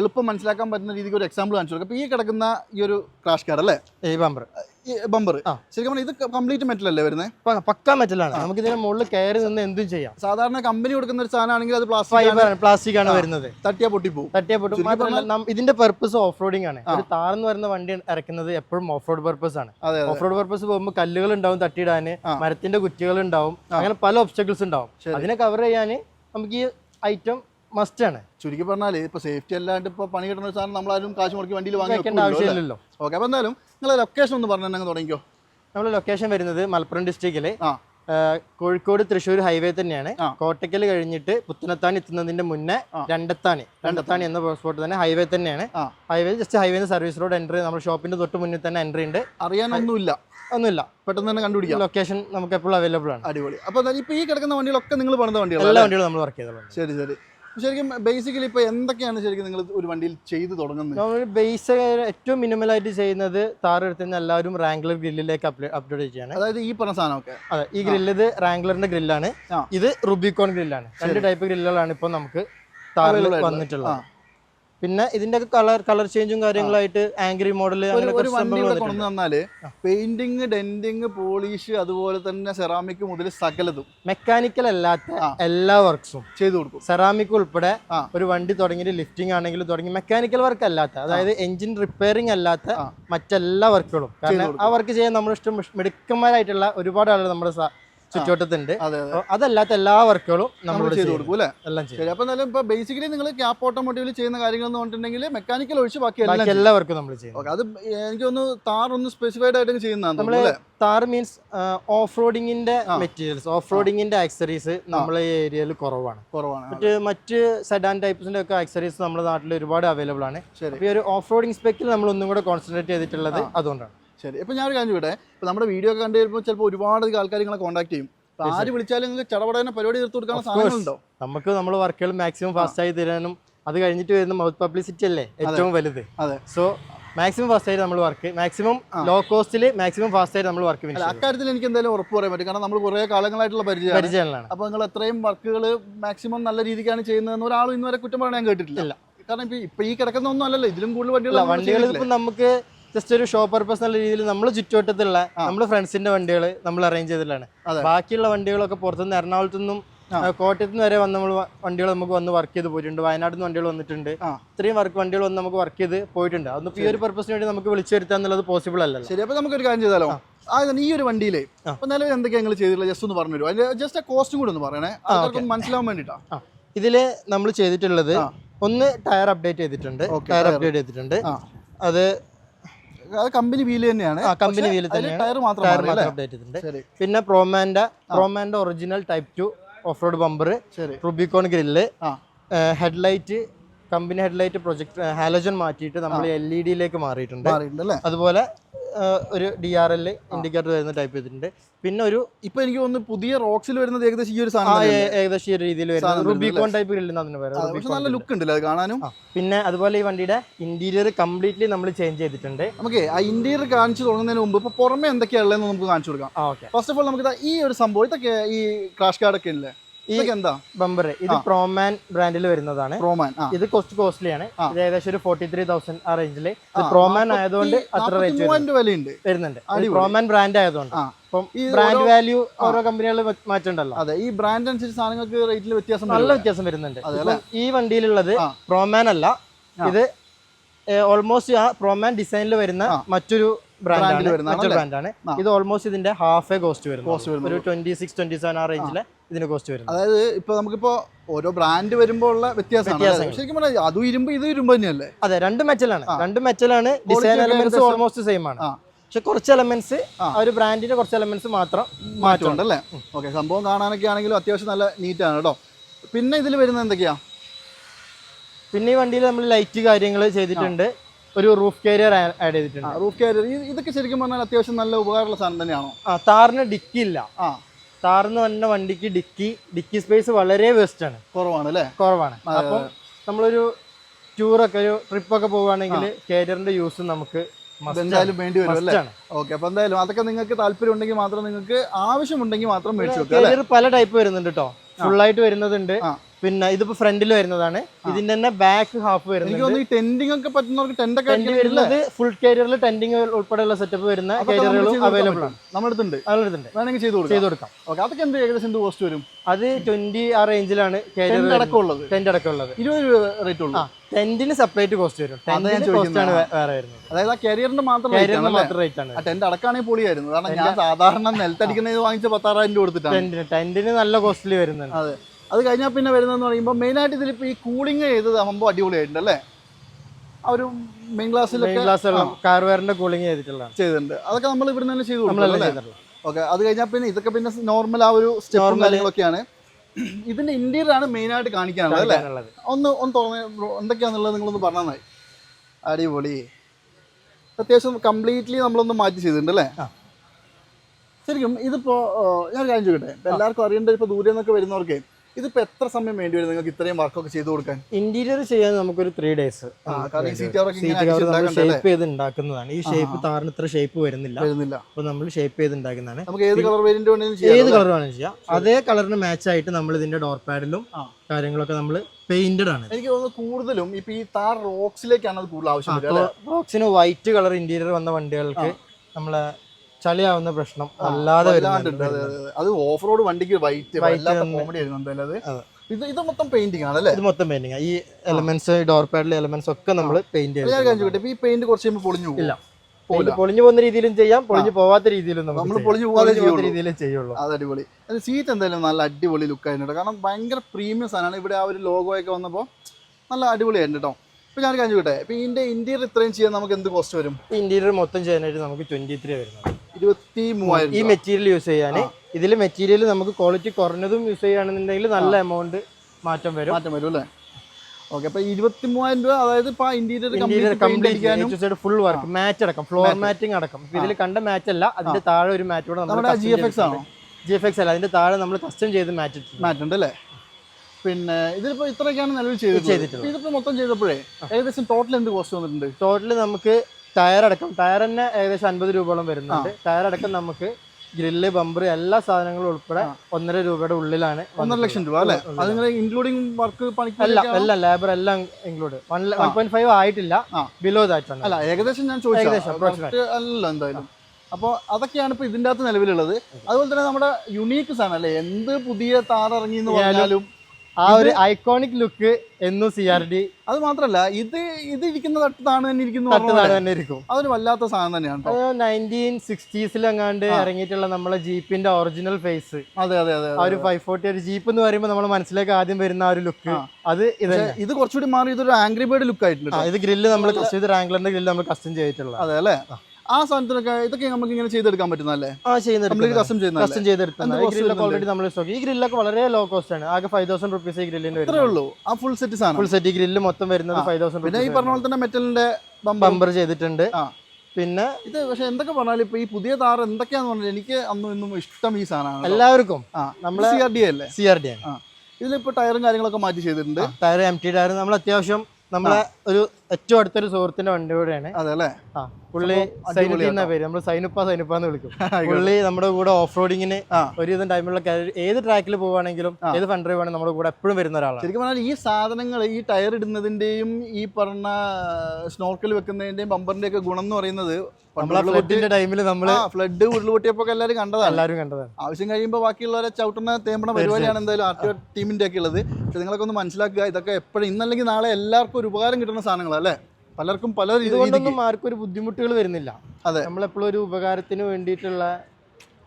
എളുപ്പം മനസ്സിലാക്കാൻ പറ്റുന്ന രീതിക്ക് ഒരു എക്സാമ്പിൾ കാണിച്ചു കൊടുക്കാം. ഈ കിടക്കുന്ന ഈ ഒരു ക്രാഷ് കാർ അല്ലേ? ഈ ബമ്പർ ഈ ബമ്പർ. ശരിക്കും ഇത് കംപ്ലീറ്റ് മെറ്റൽ അല്ലേ വരുന്നത് പക്ക മെറ്റലാണ് നമുക്ക് ഇതിന്റെ മുകളിൽ കയറി നിന്ന് എന്തും ചെയ്യാം. സാധാരണ കമ്പനി കൊടുക്കുന്ന ഒരു സാധനമാണെങ്കിൽ അത് പ്ലാസ്റ്റിക് ആണ്. പ്ലാസ്റ്റിക് ആണ് വരുന്നത്. തട്ടിയാ പൊട്ടിപ്പോ തട്ടിയ പൊട്ടും മാത്രമല്ല ഇതിന്റെ പർപ്പസ് ഓഫ് റോഡിംഗ് ആണ് ഒരു താർന്ന് വരുന്ന വണ്ടി ഇറക്കുന്നത് എപ്പോഴും ഓഫ് റോഡ് പർപ്പസ് ആണ് ഓഫ് റോഡ് പർപ്പസ് പോകുമ്പോൾ കല്ലുകൾ ഉണ്ടാവും തട്ടിയിടാന്. മരത്തിന്റെ കുറ്റികൾ ഉണ്ടാവും അങ്ങനെ പല ഒബ്സ്റ്റക്കിൾസ് ഉണ്ടാവും. അതിനെ കവർ ചെയ്യാൻ നമുക്ക് ഈ ഐറ്റം മസ്റ്റ് ആണ്. ചുരുക്കി പറഞ്ഞാൽ ഇപ്പൊ സേഫ്റ്റി അല്ലാണ്ട് ഇപ്പൊ പണി കിട്ടുന്ന ഒരു സാധനം നമ്മളാരും കാശ് മുടക്കി വണ്ടിയിൽ വാങ്ങി വെക്കേണ്ട ആവശ്യമില്ലല്ലോ. ഓക്കെ അപ്പൊ എന്തായാലും നിങ്ങൾ ലൊക്കേഷൻ ഒന്ന് പറഞ്ഞു തന്നെ തുടങ്ങിക്കോ. നമ്മുടെ ലൊക്കേഷൻ വരുന്നത് മലപ്പുറം ഡിസ്ട്രിക്റ്റിൽ കോഴിക്കോട് തൃശ്ശൂർ ഹൈവേ തന്നെയാണ്. കോട്ടയ്ക്കൽ കോട്ടക്കൽ കഴിഞ്ഞിട്ട് പുത്തനത്താണി എത്തുന്നതിന്റെ മുന്നേ. രണ്ടത്താണി. രണ്ടത്താണി. എന്ന സ്പോട്ട് തന്നെ ഹൈവേ തന്നെയാണ്. ഹൈവേ ജസ്റ്റ് ഹൈവേന്ന് സർവീസ് റോഡ് എൻട്രി നമ്മുടെ ഷോപ്പിന്റെ തൊട്ട് മുന്നിൽ തന്നെ എൻട്രി ഉണ്ട്. അറിയാനൊന്നുമില്ല. ഒന്നുമില്ല. പെട്ടെന്ന് തന്നെ കണ്ടുപിടിക്കാം. ലൊക്കേഷൻ നമുക്ക് എപ്പോഴും അവൈലബിൾ ആണ്. അടിപൊളി. അപ്പൊ എന്തായാലും ഇപ്പൊ ഈ കിടക്കുന്ന വണ്ടികളൊക്കെ നിങ്ങൾ പണിത എല്ലാ വണ്ടികളാണ് വണ്ടികളും നമ്മൾ വർക്ക് ചെയ്തോളാം ശരി ശരി. ശരിക്കും ബേസിക്കലി ഇപ്പൊ എന്തൊക്കെയാണ് ശരിക്കും നിങ്ങൾ ഒരു വണ്ടിയിൽ ചെയ്തു തുടങ്ങുന്നത്? നമ്മൾ ബേസ് ഏറ്റവും മിനിമലായിട്ട് ചെയ്യുന്നത് താറ് എടുത്തുന്ന എല്ലാവരും റാംഗ്ലർ ഗ്രില്ലിലേക്ക് അപ്ഡേറ്റ് ചെയ്യാണ്. അതായത് ഈ പറഞ്ഞ സാധനമൊക്കെ. അതെ ഈ ഗ്രില്ല് ഇത് റാംഗ്ലറിന്റെ ഗ്രില്ലാണ് ഇത് റുബിക്കോൺ ഗ്രില്ലാണ് രണ്ട് ടൈപ്പ് ഗ്രില്ലുകളാണ് ഇപ്പോൾ നമുക്ക് താറിൽ വന്നിട്ടുള്ളത്. പിന്നെ ഇതിന്റെ കളർ കളർ ചേഞ്ചും കാര്യങ്ങളായിട്ട് ആംഗ്രി മോഡൽ ഒരു ഒരു വണ്ടി ഇവിടെ കൊണ്ടു തന്നാൽ പെയിന്റിങ് ഡെന്റിങ് പോളിഷ് അതുപോലെ തന്നെ സെറാമിക് മുതൽ സകലതും. മെക്കാനിക്കൽ അല്ലാത്ത എല്ലാ വർക്ക്സും ചെയ്തു കൊടുക്കും. സെറാമിക് ഉൾപ്പെടെ ഒരു വണ്ടി തുടങ്ങിയിട്ട് ലിഫ്റ്റിംഗ് ആണെങ്കിലും തുടങ്ങി മെക്കാനിക്കൽ വർക്ക് അല്ലാത്ത അതായത് എഞ്ചിൻ റിപ്പയറിംഗ് അല്ലാത്ത മറ്റെല്ലാ വർക്കുകളും കാരണം ആ വർക്ക് ചെയ്യാൻ നമ്മൾ ഇഷ്ടം മിടുക്കന്മാരായിട്ടുള്ള ഒരുപാട് ആളുകൾ നമ്മുടെ ചുറ്റുവട്ടത്തുണ്ട്. അതെ അതെ. അതല്ലാത്ത എല്ലാ വർക്കുകളും നമ്മൾ ചെയ്ത് കൊടുക്കും അല്ലേ? എല്ലാം ചെയ്യും. അപ്പൊ എന്നാലും ഇപ്പൊ ബേസിക്കലി നിങ്ങൾ ക്യാപ് ഓട്ടോമോട്ടീവിൽ ചെയ്യുന്ന കാര്യങ്ങൾ എന്ന് പറഞ്ഞിട്ടുണ്ടെങ്കിൽ മെക്കാനിക്കൽ ഒഴിച്ച് ബാക്കി എല്ലാം വർക്കും നമ്മൾ ചെയ്യും. അത് എനിക്ക് ഒന്ന് താർ ഒന്ന് സ്പെസിഫൈഡ് ആയിട്ട് ചെയ്യുന്നതാണ് തോന്നുന്നു താർ മീൻസ് ഓഫ് റോഡിങ്ങിന്റെ മെറ്റീരിയൽസ് ഓഫ് റോഡിങ്ങിന്റെ ആക്സറീസ് നമ്മളെ ഏരിയയിൽ കുറവാണ്. കുറവാണ് മറ്റ് മറ്റ് സെഡാൻ ടൈപ്സിന്റെ ഒക്കെ ആക്സറീസ് നമ്മുടെ നാട്ടിൽ ഒരുപാട് അവൈലബിൾ ആണ്. ഈ ഒരു ഓഫ് റോഡിങ് സ്പെക്കിൽ നമ്മൾ ഒന്നും കൂടെ കോൺസെൻട്രേറ്റ് ചെയ്തിട്ടുള്ളത് അതുകൊണ്ടാണ്. ശരി. ഇപ്പം ഞാനൊരു കാര്യം ചോട്ടെ ഇപ്പം നമ്മുടെ വീഡിയോ ഒക്കെ കണ്ടു കഴിയുമ്പോൾ ചിലപ്പോൾ ഒരുപാട് ആൾക്കാർ നിങ്ങളെ കോൺടാക്ട് ചെയ്യും ആര് വിളിച്ചാലും നിങ്ങൾക്ക് ചടപടനെ പരിപാടി തീർത്ത് കൊടുക്കാനുള്ള സാധനമുണ്ടോ സാധനങ്ങളുണ്ടോ? നമുക്ക് നമ്മൾ വർക്കുകൾ മാക്സിമം ഫാസ്റ്റ് ആയി തരാനും അത് കഴിഞ്ഞിട്ട് വരുന്ന മൗത്ത് പബ്ലിസിറ്റി അല്ലേ? ഏറ്റവും വലുത്. അതെ. സോ മാക്സിമം ഫാസ്റ്റ് ആയിട്ട് നമ്മൾ വർക്ക് മാക്സിമം ലോ കോസ്റ്റിൽ മാക്സിമം ഫാസ്റ്റ് ആയിട്ട് നമ്മൾ വർക്ക് അക്കാര്യത്തിൽ എനിക്ക് എന്തായാലും ഉറപ്പ് പറയാൻ പറ്റും. കാരണം നമ്മൾ കുറേ കാലങ്ങളായിട്ടുള്ള പരിചയമാണ്. പരിചയങ്ങളാണ് അപ്പോൾ നിങ്ങൾ എത്രയും വർക്കുകൾ മാക്സിമം നല്ല രീതിക്കാണ് ചെയ്യുന്നതെന്ന് ഒരാളും ഇന്നുവരെ കുറ്റം പറയാൻ കേട്ടിട്ടില്ല. കാരണം ഇപ്പൊ ഈ കിടക്കുന്ന ഒന്നും അല്ലല്ലോ. ഇതിലും കൂടുതൽ വണ്ടികൾ വണ്ടികൾ ഇപ്പം നമുക്ക് ജസ്റ്റ് ഒരു ഷോ പർപ്പസ് എന്നുള്ള രീതിയിൽ നമ്മൾ ചുറ്റുവട്ടത്തുള്ള നമ്മുടെ ഫ്രണ്ട്സിന്റെ വണ്ടികൾ നമ്മൾ അറേഞ്ച് ചെയ്തിട്ടാണ്. ബാക്കിയുള്ള വണ്ടികളൊക്കെ പുറത്തുനിന്ന് എറണാകുളത്തു നിന്നും കോട്ടയത്ത് നിന്ന് വരെ വന്ന് നമ്മൾ വണ്ടികൾ നമുക്ക് വന്ന് വർക്ക് ചെയ്ത് പോയിട്ടുണ്ട്. വയനാട്ടിൽ നിന്ന് വണ്ടികൾ വന്നിട്ടുണ്ട്. ഇത്രയും വർക്ക് വണ്ടികൾ വന്ന് നമുക്ക് വർക്ക് ചെയ്ത് പോയിട്ടുണ്ട്. അതൊന്നും ഈ ഒരു പർപ്പസിന് വേണ്ടി നമുക്ക് വിളിച്ചു വരുത്താൻ എന്നുള്ളത് പോസിബിൾ അല്ലല്ലോ. ശരി അപ്പൊ നമുക്കൊരു കാര്യം ചെയ്താലോ? ഈ ഒരു വണ്ടിയിലെ അപ്പൊ നിലവിൽ എന്തൊക്കെയാണ് ചെയ്തിട്ടുള്ളത്? ജസ്റ്റ് ഒന്ന് പറഞ്ഞു തരുമോ അതിന്റെ ജസ്റ്റ് ആ കോസ്റ്റും കൂടെ ഒന്ന് പറയണേ. ആൾക്കാർക്ക് മനസ്സിലാവാൻ വേണ്ടിട്ടാ. ഇതിൽ നമ്മൾ ചെയ്തിട്ടുള്ളത് ഒന്ന് ടയർ അപ്ഡേറ്റ് ചെയ്തിട്ടുണ്ട്. ടയർ അപ്ഡേറ്റ് ചെയ്തിട്ടുണ്ട്. അത് അത് കമ്പനി വീൽ തന്നെയാണ്. കമ്പനി വീൽ തന്നെയാണ്. ടയർ മാത്രം അപ്ഡേറ്റ് ചെയ്തിട്ടുണ്ട് പിന്നെ പ്രോമാൻഡ പ്രോമാൻഡ original type two off road bumper Rubicon grill headlight company headlight project halogen മാറ്റിയിട്ട് നമ്മൾ എൽ ഇ ഡിയിലേക്ക് മാറിയിട്ടുണ്ട്. അതുപോലെ ഒരു ഡി ആർ എൽ ഇൻഡിക്കേറ്റർ വരുന്ന ടൈപ്പ് ചെയ്തിട്ടുണ്ട്. പിന്നെ ഒരു ഇപ്പൊ എനിക്ക് ഒന്ന് പുതിയ റോക്സിൽ വരുന്നത് ഏകദേശം ഈ ഒരു സാധനം ഏകദേശം ഈ ഒരു രീതിയിൽ വരുന്നത്. റുബിക്കോൺ ടൈപ്പ് അതിന് നല്ല ലുക്ക് ഉണ്ടല്ലോ അത് കാണാനും? പിന്നെ അതുപോലെ ഈ വണ്ടിയുടെ ഇന്റീരിയർ കംപ്ലീറ്റ്ലി നമ്മൾ ചേഞ്ച് ചെയ്തിട്ടുണ്ട്. നമുക്ക് ആ ഇന്റീരിയർ കാണിച്ചു തുടങ്ങുന്നതിന് മുമ്പ് ഇപ്പൊ പുറമെ എന്തൊക്കെയാ ഉള്ളതെന്ന് നമുക്ക് കാണിച്ചു കൊടുക്കാം. ഫസ്റ്റ് ഓഫ് ഓൾ നമുക്ക് ഈ ഒരു സംഭവം ഇതൊക്കെ ഈ ക്രാഷ് കാർഡ് ഒക്കെ ഇല്ലേ? എന്താ? ബമ്പർ ഇത് പ്രോമാൻ ബ്രാൻഡിൽ വരുന്നതാണ്. പ്രോമാൻ ഇത് കോസ്റ്റ് കോസ്റ്റ്ലി ആണ് ഇത് ഏകദേശം ഒരു ഫോർട്ടി ത്രീ തൗസൻഡ് ആ റേഞ്ചിൽ പ്രോമാൻ ആയതുകൊണ്ട് അത്ര റേഞ്ച് വരുന്നുണ്ട്. പ്രോമാൻ ബ്രാൻഡ് ആയതുകൊണ്ട്. അപ്പം ഈ ബ്രാൻഡ് വാല്യൂ ഓരോ കമ്പനികൾ മാറ്റണ്ടല്ലോ അതെ ഈ ബ്രാൻഡ് അനുസരിച്ച് സാധനങ്ങൾക്ക് റേറ്റിൽ വ്യത്യാസം നല്ല വ്യത്യാസം വരുന്നുണ്ട്. ഈ വണ്ടിയിലുള്ളത് പ്രോമാൻ അല്ല. ഇത് ഓൾമോസ്റ്റ് ആ പ്രോമാൻ ഡിസൈനിൽ വരുന്ന മറ്റൊരു ബ്രാൻഡാണ് മറ്റൊരു ബ്രാൻഡാണ് ഇത് ഓൾമോസ്റ്റ് ഇതിന്റെ ഹാഫ് എ കോസ്റ്റ് വരുന്നത്. ഒരു ട്വന്റി സിക്സ് ട്വന്റി സെവൻ ആ റേഞ്ചിലെ ഇതിന് കോസ്റ്റ് വരുന്നത്? അതായത് ഇപ്പൊ നമുക്കിപ്പോ ഓരോ ബ്രാൻഡ് വരുമ്പോ ഉള്ള വ്യത്യാസമാണ് അത് ശരിക്കും പറഞ്ഞാൽ അതും ഇരുമ്പ് ഇത് ഇരുമ്പ് തന്നെയല്ലേ? അതെ രണ്ട് മെച്ചലാണ്. രണ്ട് മെറ്റലാണ് ഡിസൈൻ എലമെന്റ്സ് ഓൾമോസ്റ്റ് സെയിം ആണ്. പക്ഷെ കുറച്ച് എലമെന്റ്സ് ആ. ഒരു ബ്രാൻഡിന്റെ കുറച്ച് എലമെന്റ്സ് മാത്രം മാറ്റമുണ്ട്. അല്ലേ ഓക്കെ സംഭവം കാണാനൊക്കെ ആണെങ്കിലും അത്യാവശ്യം നല്ല നീറ്റ് ആണ് കേട്ടോ. പിന്നെ ഇതിൽ വരുന്നത് എന്തൊക്കെയാ? പിന്നെ ഈ വണ്ടിയിൽ നമ്മൾ ലൈറ്റ് കാര്യങ്ങൾ ചെയ്തിട്ടുണ്ട്. ഒരു റൂഫ് കാരിയർ ആഡ് ചെയ്തിട്ടുണ്ട്. റൂഫ് കാരിയർ ഇതൊക്കെ ശരിക്കും പറഞ്ഞാൽ അത്യാവശ്യം നല്ല ഉപകാരമുള്ള സാധനം തന്നെയാണോ? ആ താറിന് ഡിക്കില്ല ആ. താറിന് വന്ന വണ്ടിക്ക് ഡിക്കി ഡിക്കി സ്പേസ് വളരെ വേസ്റ്റ് ആണ്. കുറവാണ് അല്ലേ? കുറവാണ്. അപ്പൊ നമ്മളൊരു ടൂറൊക്കെ ഒരു ട്രിപ്പൊക്കെ പോവുകയാണെങ്കിൽ കാരിയറിന്റെ യൂസ് നമുക്ക്. എന്തായാലും വേണ്ടി വരും അല്ലേ? ഓക്കെ അപ്പൊ എന്തായാലും അതൊക്കെ നിങ്ങൾക്ക് താല്പര്യം ഉണ്ടെങ്കിൽ മാത്രം നിങ്ങൾക്ക് ആവശ്യമുണ്ടെങ്കിൽ മാത്രം മേടിച്ചു പല ടൈപ്പ് വരുന്നുണ്ട് കേട്ടോ ഫുൾ ആയിട്ട് വരുന്നതുണ്ട്. പിന്നെ ഇതിപ്പോ ഫ്രണ്ടിൽ വരുന്നതാണ്. ഇതിന്റെ തന്നെ ബാക്ക് ഹാഫ് ഈ ടെൻഡിങ് ഒക്കെ പറ്റുന്നവർക്ക് ടെന്റ് ഒക്കെ ടെന്റ് വരുന്നത് ഫുൾ കാരിയറിൽ ടെൻഡിങ് ഉൾപ്പെടെയുള്ള സെറ്റപ്പ് വരുന്ന കാരിയറുകളും അവൈലബിൾ ആണ്. നമ്മളെടുത്തുണ്ട് അവരുടെ വേണമെങ്കിൽ ചെയ്ത് കൊടുക്കാം. ചെയ്ത് കൊടുക്കാം. ഓക്കെ അതൊക്കെ എന്ത് ഏകദേശം എന്ത് കോസ്റ്റ് വരും? അത് ട്വന്റി ആ റേഞ്ചിലാണ് ടെന്റ് അടക്കമുള്ളത്. ടെന്റ് അടക്കമുള്ളത്. ഇരുപത് രൂപ റേറ്റ് ഉള്ളൂ. ടെന്റിന് സെപ്പറേറ്റ് കോസ്റ്റ് വരും. വേ- വേറെ വരുന്നത്. അതായത് ആ കരിയറിന്റെ മാത്രം മാത്രം റേറ്റ് ആണ്. ആ ടെന്റ് അടക്കാണെങ്കിൽ പൊളിയായിരുന്നു. കാരണം ഞാൻ സാധാരണ നിലത്തടിക്കുന്ന ഇത് വാങ്ങിച്ച പത്താറായിരം രൂപ കൊടുത്തിട്ടാണ്. ടെന്റിന് ടെന്റിന് നല്ല കോസ്റ്റ്ലി വരുന്നുണ്ട്. അതെ. അത് കഴിഞ്ഞാൽ പിന്നെ വരുന്നതെന്ന് പറയുമ്പോൾ മെയിനായിട്ട് ഇതിലിപ്പോൾ ഈ കൂളിംഗ് ചെയ്തത് ആകുമ്പോൾ അടിപൊളിയായിട്ടുണ്ട് അല്ലേ? ആ ഒരു മെയിൻ മെയിൻ ക്ലാസ്സിലൊക്കെ ഗ്ലാസ് വെള്ളം. കാർവെയറിന്റെ കൂളിംഗ് ചെയ്തിട്ടുള്ളതാണ്. ചെയ്തിട്ടുണ്ട്. അതൊക്കെ നമ്മൾ ഇവിടെ തന്നെ ചെയ്തു കൊടുക്കും ഓക്കെ അത് കഴിഞ്ഞാൽ പിന്നെ ഇതൊക്കെ പിന്നെ നോർമൽ ആ ഒരു സ്റ്റെപ്പും. കാര്യങ്ങളൊക്കെയാണ്. ഇതിന്റെ ഇന്റീരിയർ ആണ് മെയിനായിട്ട് കാണിക്കാനുള്ളത് അല്ലേ. ഒന്ന് ഒന്ന് തുറന്ന് എന്തൊക്കെയാണെന്നുള്ളത് നിങ്ങളൊന്ന് പറഞ്ഞാൽ മതി. അടിപൊളി. അത്യാവശ്യം കംപ്ലീറ്റ്ലി നമ്മളൊന്ന് മാറ്റി ചെയ്തിട്ടുണ്ട് അല്ലേ. ശരിക്കും ഇതിപ്പോ ഞാൻ കാര്യം ചോദിക്കട്ടെ? എല്ലാവർക്കും അറിയേണ്ടത് ഇപ്പൊ ദൂരെ നിന്നൊക്കെ വരുന്നവർക്ക് ഇതിപ്പോ എത്ര സമയം വേണ്ടി വരും നിങ്ങൾക്ക് ഇത്രയും വർക്കൊക്കെ ചെയ്തു കൊടുക്കാൻ? ഇന്റീരിയർ ചെയ്യാൻ നമുക്കൊരു ത്രീ ഡേയ്സ് ഷേപ്പ് ചെയ്ത് ഉണ്ടാക്കുന്നതാണ് ഈ ഷേപ്പ് താറിന് ഇത്ര ഷേപ്പ് വരുന്നില്ല. വരുന്നില്ല. അപ്പൊ നമ്മൾ ഷേപ്പ് ചെയ്ത് ഉണ്ടാക്കുന്നതാണ് നമുക്ക് ഏത് കളർ വേരിയന്റ് വേണമെങ്കിലും ഏത് ചെയ്യാം കളർ വേണമെങ്കിലും ചെയ്യാം. അതേ കളറിന് മാച്ച് ആയിട്ട് നമ്മൾ ഇതിന്റെ ഡോർ പാഡിലും കാര്യങ്ങളൊക്കെ നമ്മൾ പെയിന്റഡ് ആണ്. എനിക്ക് തോന്നുന്നു കൂടുതലും ഇപ്പൊ ഈ താർ റോക്സിലേക്കാണ് അത് കൂടുതൽ ആവശ്യം റോക്സിന്? വൈറ്റ് കളർ ഇന്റീരിയർ വന്ന വണ്ടികൾക്ക് നമ്മളെ ചളിയാവുന്ന പ്രശ്നം അല്ലാതെ അതെ, ഓഫ് റോഡ് വണ്ടിക്ക് വൈറ്റ് കോമഡി അല്ലാതെ ഇത് ഇത് മൊത്തം പെയിന്റിംഗ് ആണ് അല്ലേ ഇത് മൊത്തം പെയിന്റിംഗ് ഈ എലമെന്റ്സ് ഡോർ പാഡിലെ എലമെന്റ്സ് ഒക്കെ നമ്മൾ പെയിന്റ് ചെയ്യുന്നത് ഈ പെയിന്റ് കുറച്ച് കഴിയുമ്പോൾ പൊളിഞ്ഞു ഇല്ല. പൊളിഞ്ഞു പോകുന്ന രീതിയിലും ചെയ്യാം. പൊളിഞ്ഞു പോവാത്ത രീതിയിലും നമ്മൾ പൊളിഞ്ഞു പോകാതെ. രീതിയിലും ചെയ്യുള്ളൂ. അത് അടിപൊളി. അത് സീറ്റ് എന്തായാലും നല്ല അടിപൊളി ലുക്ക് ആയിരുന്നു കാരണം ഭയങ്കര പ്രീമിയം സാധനമാണ്. ഇവിടെ ആ ഒരു ലോഗോ ഒക്കെ വന്നപ്പോൾ നല്ല അടിപൊളിയായിരുന്നു കേട്ടോ ഇപ്പൊ ഞാൻ കാണിച്ചു വിട്ടെ ഇപ്പൊ ഇതിന്റെ ഇന്റീരിയർ ഇത്രയും ചെയ്യാൻ നമുക്ക് എന്ത് കോസ്റ്റ് വരും? ഇന്റീരിയർ മൊത്തം ചെയ്യാനായിട്ട് നമുക്ക് ട്വന്റി ത്രീ വരുന്നത് ഇരുപത്തി മൂവായിരം ഈ മെറ്റീരിയൽ യൂസ് ചെയ്യാൻ ഇതിൽ മെറ്റീരിയൽ നമുക്ക് ക്വാളിറ്റി കുറഞ്ഞതും യൂസ് ചെയ്യുകയാണെന്നുണ്ടെങ്കിൽ നല്ല എമൗണ്ട് മാറ്റം വരും. മാറ്റം വരും അല്ലേ? ഓക്കെ അപ്പൊ ഇരുപത്തി മൂവായിരം രൂപ അതായത് ഇപ്പൊ interior complete full work mat അടക്കം ഫ്ലോർ മാറ്റിംഗ് അടക്കം. ഇതിൽ കണ്ട മാച്ച് അല്ല അതിന്റെ താഴെ ഒരു മാറ്റ് കൂടെ നമ്മുടെ ജി എഫ് എക്സ് ആണോ? ജി എഫ് എക്സ് അല്ല അതിന്റെ താഴെ നമ്മൾ കസ്റ്റം ചെയ്ത് മാറ്റ് ഉണ്ട് അല്ലേ? പിന്നെ ഇതിലിപ്പോ ഇത്രയൊക്കെയാണ് നിലവിൽ ചെയ്തിട്ടുള്ളത്. ഇതിപ്പോ മൊത്തം ചെയ്തപ്പോഴേ ഏകദേശം ടോട്ടൽ എന്ത് കോസ്റ്റ് വന്നിട്ടുണ്ട്? ടോട്ടൽ നമുക്ക് ടയർ അടക്കം ടയർ തന്നെ ഏകദേശം അൻപത് രൂപയോളം വരുന്നുണ്ട്. ടയർ അടക്കം നമുക്ക് ഗ്രില്ല് ബമ്പർ എല്ലാ സാധനങ്ങളും ഉൾപ്പെടെ ഒന്നര രൂപയുടെ ഉള്ളിലാണ് ഒന്നര ലക്ഷം രൂപ അല്ലേ? അത് നിങ്ങൾ ഇൻക്ലൂഡിങ് വർക്ക് അല്ല അല്ല ലേബർ എല്ലാം ഇൻക്ലൂഡ് വൺ പോയിന്റ് ഫൈവ് ആയിട്ടില്ല. ബിലോ ദാറ്റ് അല്ല ഏകദേശം ഞാൻ ചോദിച്ചു അല്ല എന്തായാലും. അപ്പോൾ അതൊക്കെയാണ് ഇപ്പോൾ ഇതിന്റെ അകത്ത് നിലവിലുള്ളത്. അതുപോലെ തന്നെ നമ്മുടെ യുണീക്ക് സാധനം അല്ലേ? എന്ത് പുതിയ താറിറങ്ങി എന്ന് പറഞ്ഞാലും ആ ഒരു ഐക്കോണിക് ലുക്ക് എന്നും സി ആർ ഡി അത് മാത്രല്ല ഇത് ഇത് ഇരിക്കുന്ന തട്ട് താണ് തന്നെ ഇരിക്കുന്നു തട്ടുതാണ് തന്നെ ഇരിക്കും. അതൊരു വല്ലാത്ത സാധനം തന്നെയാണ് നയന്റീൻ സിക്സ്റ്റീസിലെങ്ങാണ്ട് ഇറങ്ങിയിട്ടുള്ള നമ്മളെ ജീപ്പിന്റെ ഒറിജിനൽ ഫേസ് അതെ അതെ അതെ ആ ഒരു ഫൈവ് ഫോർട്ടി ഒരു ജീപ്പ് എന്ന് പറയുമ്പോൾ നമ്മുടെ മനസ്സിലേക്ക് ആദ്യം വരുന്ന ആ ഒരു ലുക്ക്. അത് ഇത് ഇത് കുറച്ചുകൂടി മാറി ഇതൊരു ആംഗ്രി ബേർഡ് ലുക്ക് ആയിട്ടുണ്ട് ഇത് ഗ്രില്ല് നമ്മൾ കസ്റ്റം ചെയ്ത് റാംഗ്ലറിന്റെ ഗ്രില്ല് നമ്മൾ കസ്റ്റം ചെയ്തിട്ടുള്ളത് അതെ അല്ലേ? ആ സാധനത്തിനൊക്കെ ഇതൊക്കെ നമുക്ക് ഇങ്ങനെ ചെയ്തെടുക്കാൻ പറ്റുന്നല്ലേ ആ കസ്റ്റം കസ്റ്റം ഗ്രില്ലൊക്കെ ഓൾറെഡി നമ്മൾ സ്റ്റോക്ക് ഈ ഗ്രില്ലൊക്കെ വളരെ ലോ കോസ്റ്റ് ആണ്. ആകെ ഫൈവ് തൗസൻഡ് റുപ്പീസ് ഈ ഗ്രില്ലിന് ഇത്രേ ഉള്ളൂ. ആ ഫുൾ സെറ്റ് സാധനം. ഫുൾ സെറ്റ് ഗ്രില്ല് മൊത്തം വരുന്നത് ഫൈവ് തൗസൻഡ് പിന്നെ ഈ പറഞ്ഞ പോലെ തന്നെ മെറ്റലിന്റെ ബമ്പർ ചെയ്തിട്ടുണ്ട്. ആ. പിന്നെ ഇത് പക്ഷെ എന്തൊക്കെ പറഞ്ഞാലും ഇപ്പൊ ഈ പുതിയ താർ എന്തൊക്കെയാന്ന് പറഞ്ഞാൽ എനിക്ക് അന്നും ഇന്നും ഇഷ്ടം ഈ സാധനമാണ് എല്ലാവർക്കും. ആ. നമ്മളെ സി ആർ ഡി അല്ലേ? സി ആർ ഡി ആണ്. ഇതിലിപ്പോ ടയറും കാര്യങ്ങളൊക്കെ മാറ്റി ചെയ്തിട്ടുണ്ട്. Tyre M T tyre. നമ്മൾ അത്യാവശ്യം നമ്മളെ ഒരു ഏറ്റവും അടുത്തൊരു സുഹൃത്തിന്റെ വണ്ടി കൂടെയാണ്. അതെ അല്ലേ? ആ. പുള്ളി സൈനുദ്ദീൻ എന്ന പേര്? നമ്മൾ സൈനുപ്പ സൈനുപ്പ എന്ന് വിളിക്കും. പുള്ളി നമ്മുടെ കൂടെ ഓഫ് റോഡിങ്ങിന് ഒരു ഒരുവിധം ടൈമിലുള്ള ഏത് ട്രാക്കിൽ പോവാണെങ്കിലും ഏത് ഫണ്ട് ഡ്രൈവ് ആണെങ്കിലും നമ്മുടെ കൂടെ എപ്പോഴും വരുന്ന ഒരാളാണ്. ശരിക്കും പറഞ്ഞാൽ ഈ സാധനങ്ങൾ ഈ ടയർ ഇടുന്നതിന്റെയും ഈ പറഞ്ഞ സ്നോർക്കൽ വെക്കുന്നതിന്റെയും ബമ്പറിന്റെ ഒക്കെ ഗുണം എന്ന് പറയുന്നത് ഫ്ലഡിന്റെ ടൈമിൽ നമ്മൾ ഫ്ലഡ് ഉരുൾപൊട്ടിയപ്പോ എല്ലാരും എല്ലാവരും കണ്ടതാണ്. എല്ലാവരും കണ്ടതാണ്. ആവശ്യം കഴിയുമ്പോൾ ബാക്കിയുള്ളവരെ ചവിട്ടുന്ന തേമ്പണ പരിപാടിയാണ് എന്തായാലും ആർ ടി ടീമിന്റെ ഒക്കെ ഉള്ളത്. പക്ഷെ നിങ്ങളൊക്കെ ഒന്ന് മനസ്സിലാക്കുക ഇതൊക്കെ എപ്പോഴും ഇന്നല്ലെങ്കിൽ നാളെ എല്ലാവർക്കും ഒരു ഉപകാരം കിട്ടുന്ന സാധനങ്ങളല്ലേ പലർക്കും പല ഇതുകൊണ്ടൊന്നും ആർക്കും ഒരു ബുദ്ധിമുട്ടുകൾ വരുന്നില്ല. അതെ. നമ്മളെപ്പോഴും ഒരു ഉപകാരത്തിന് വേണ്ടിയിട്ടുള്ള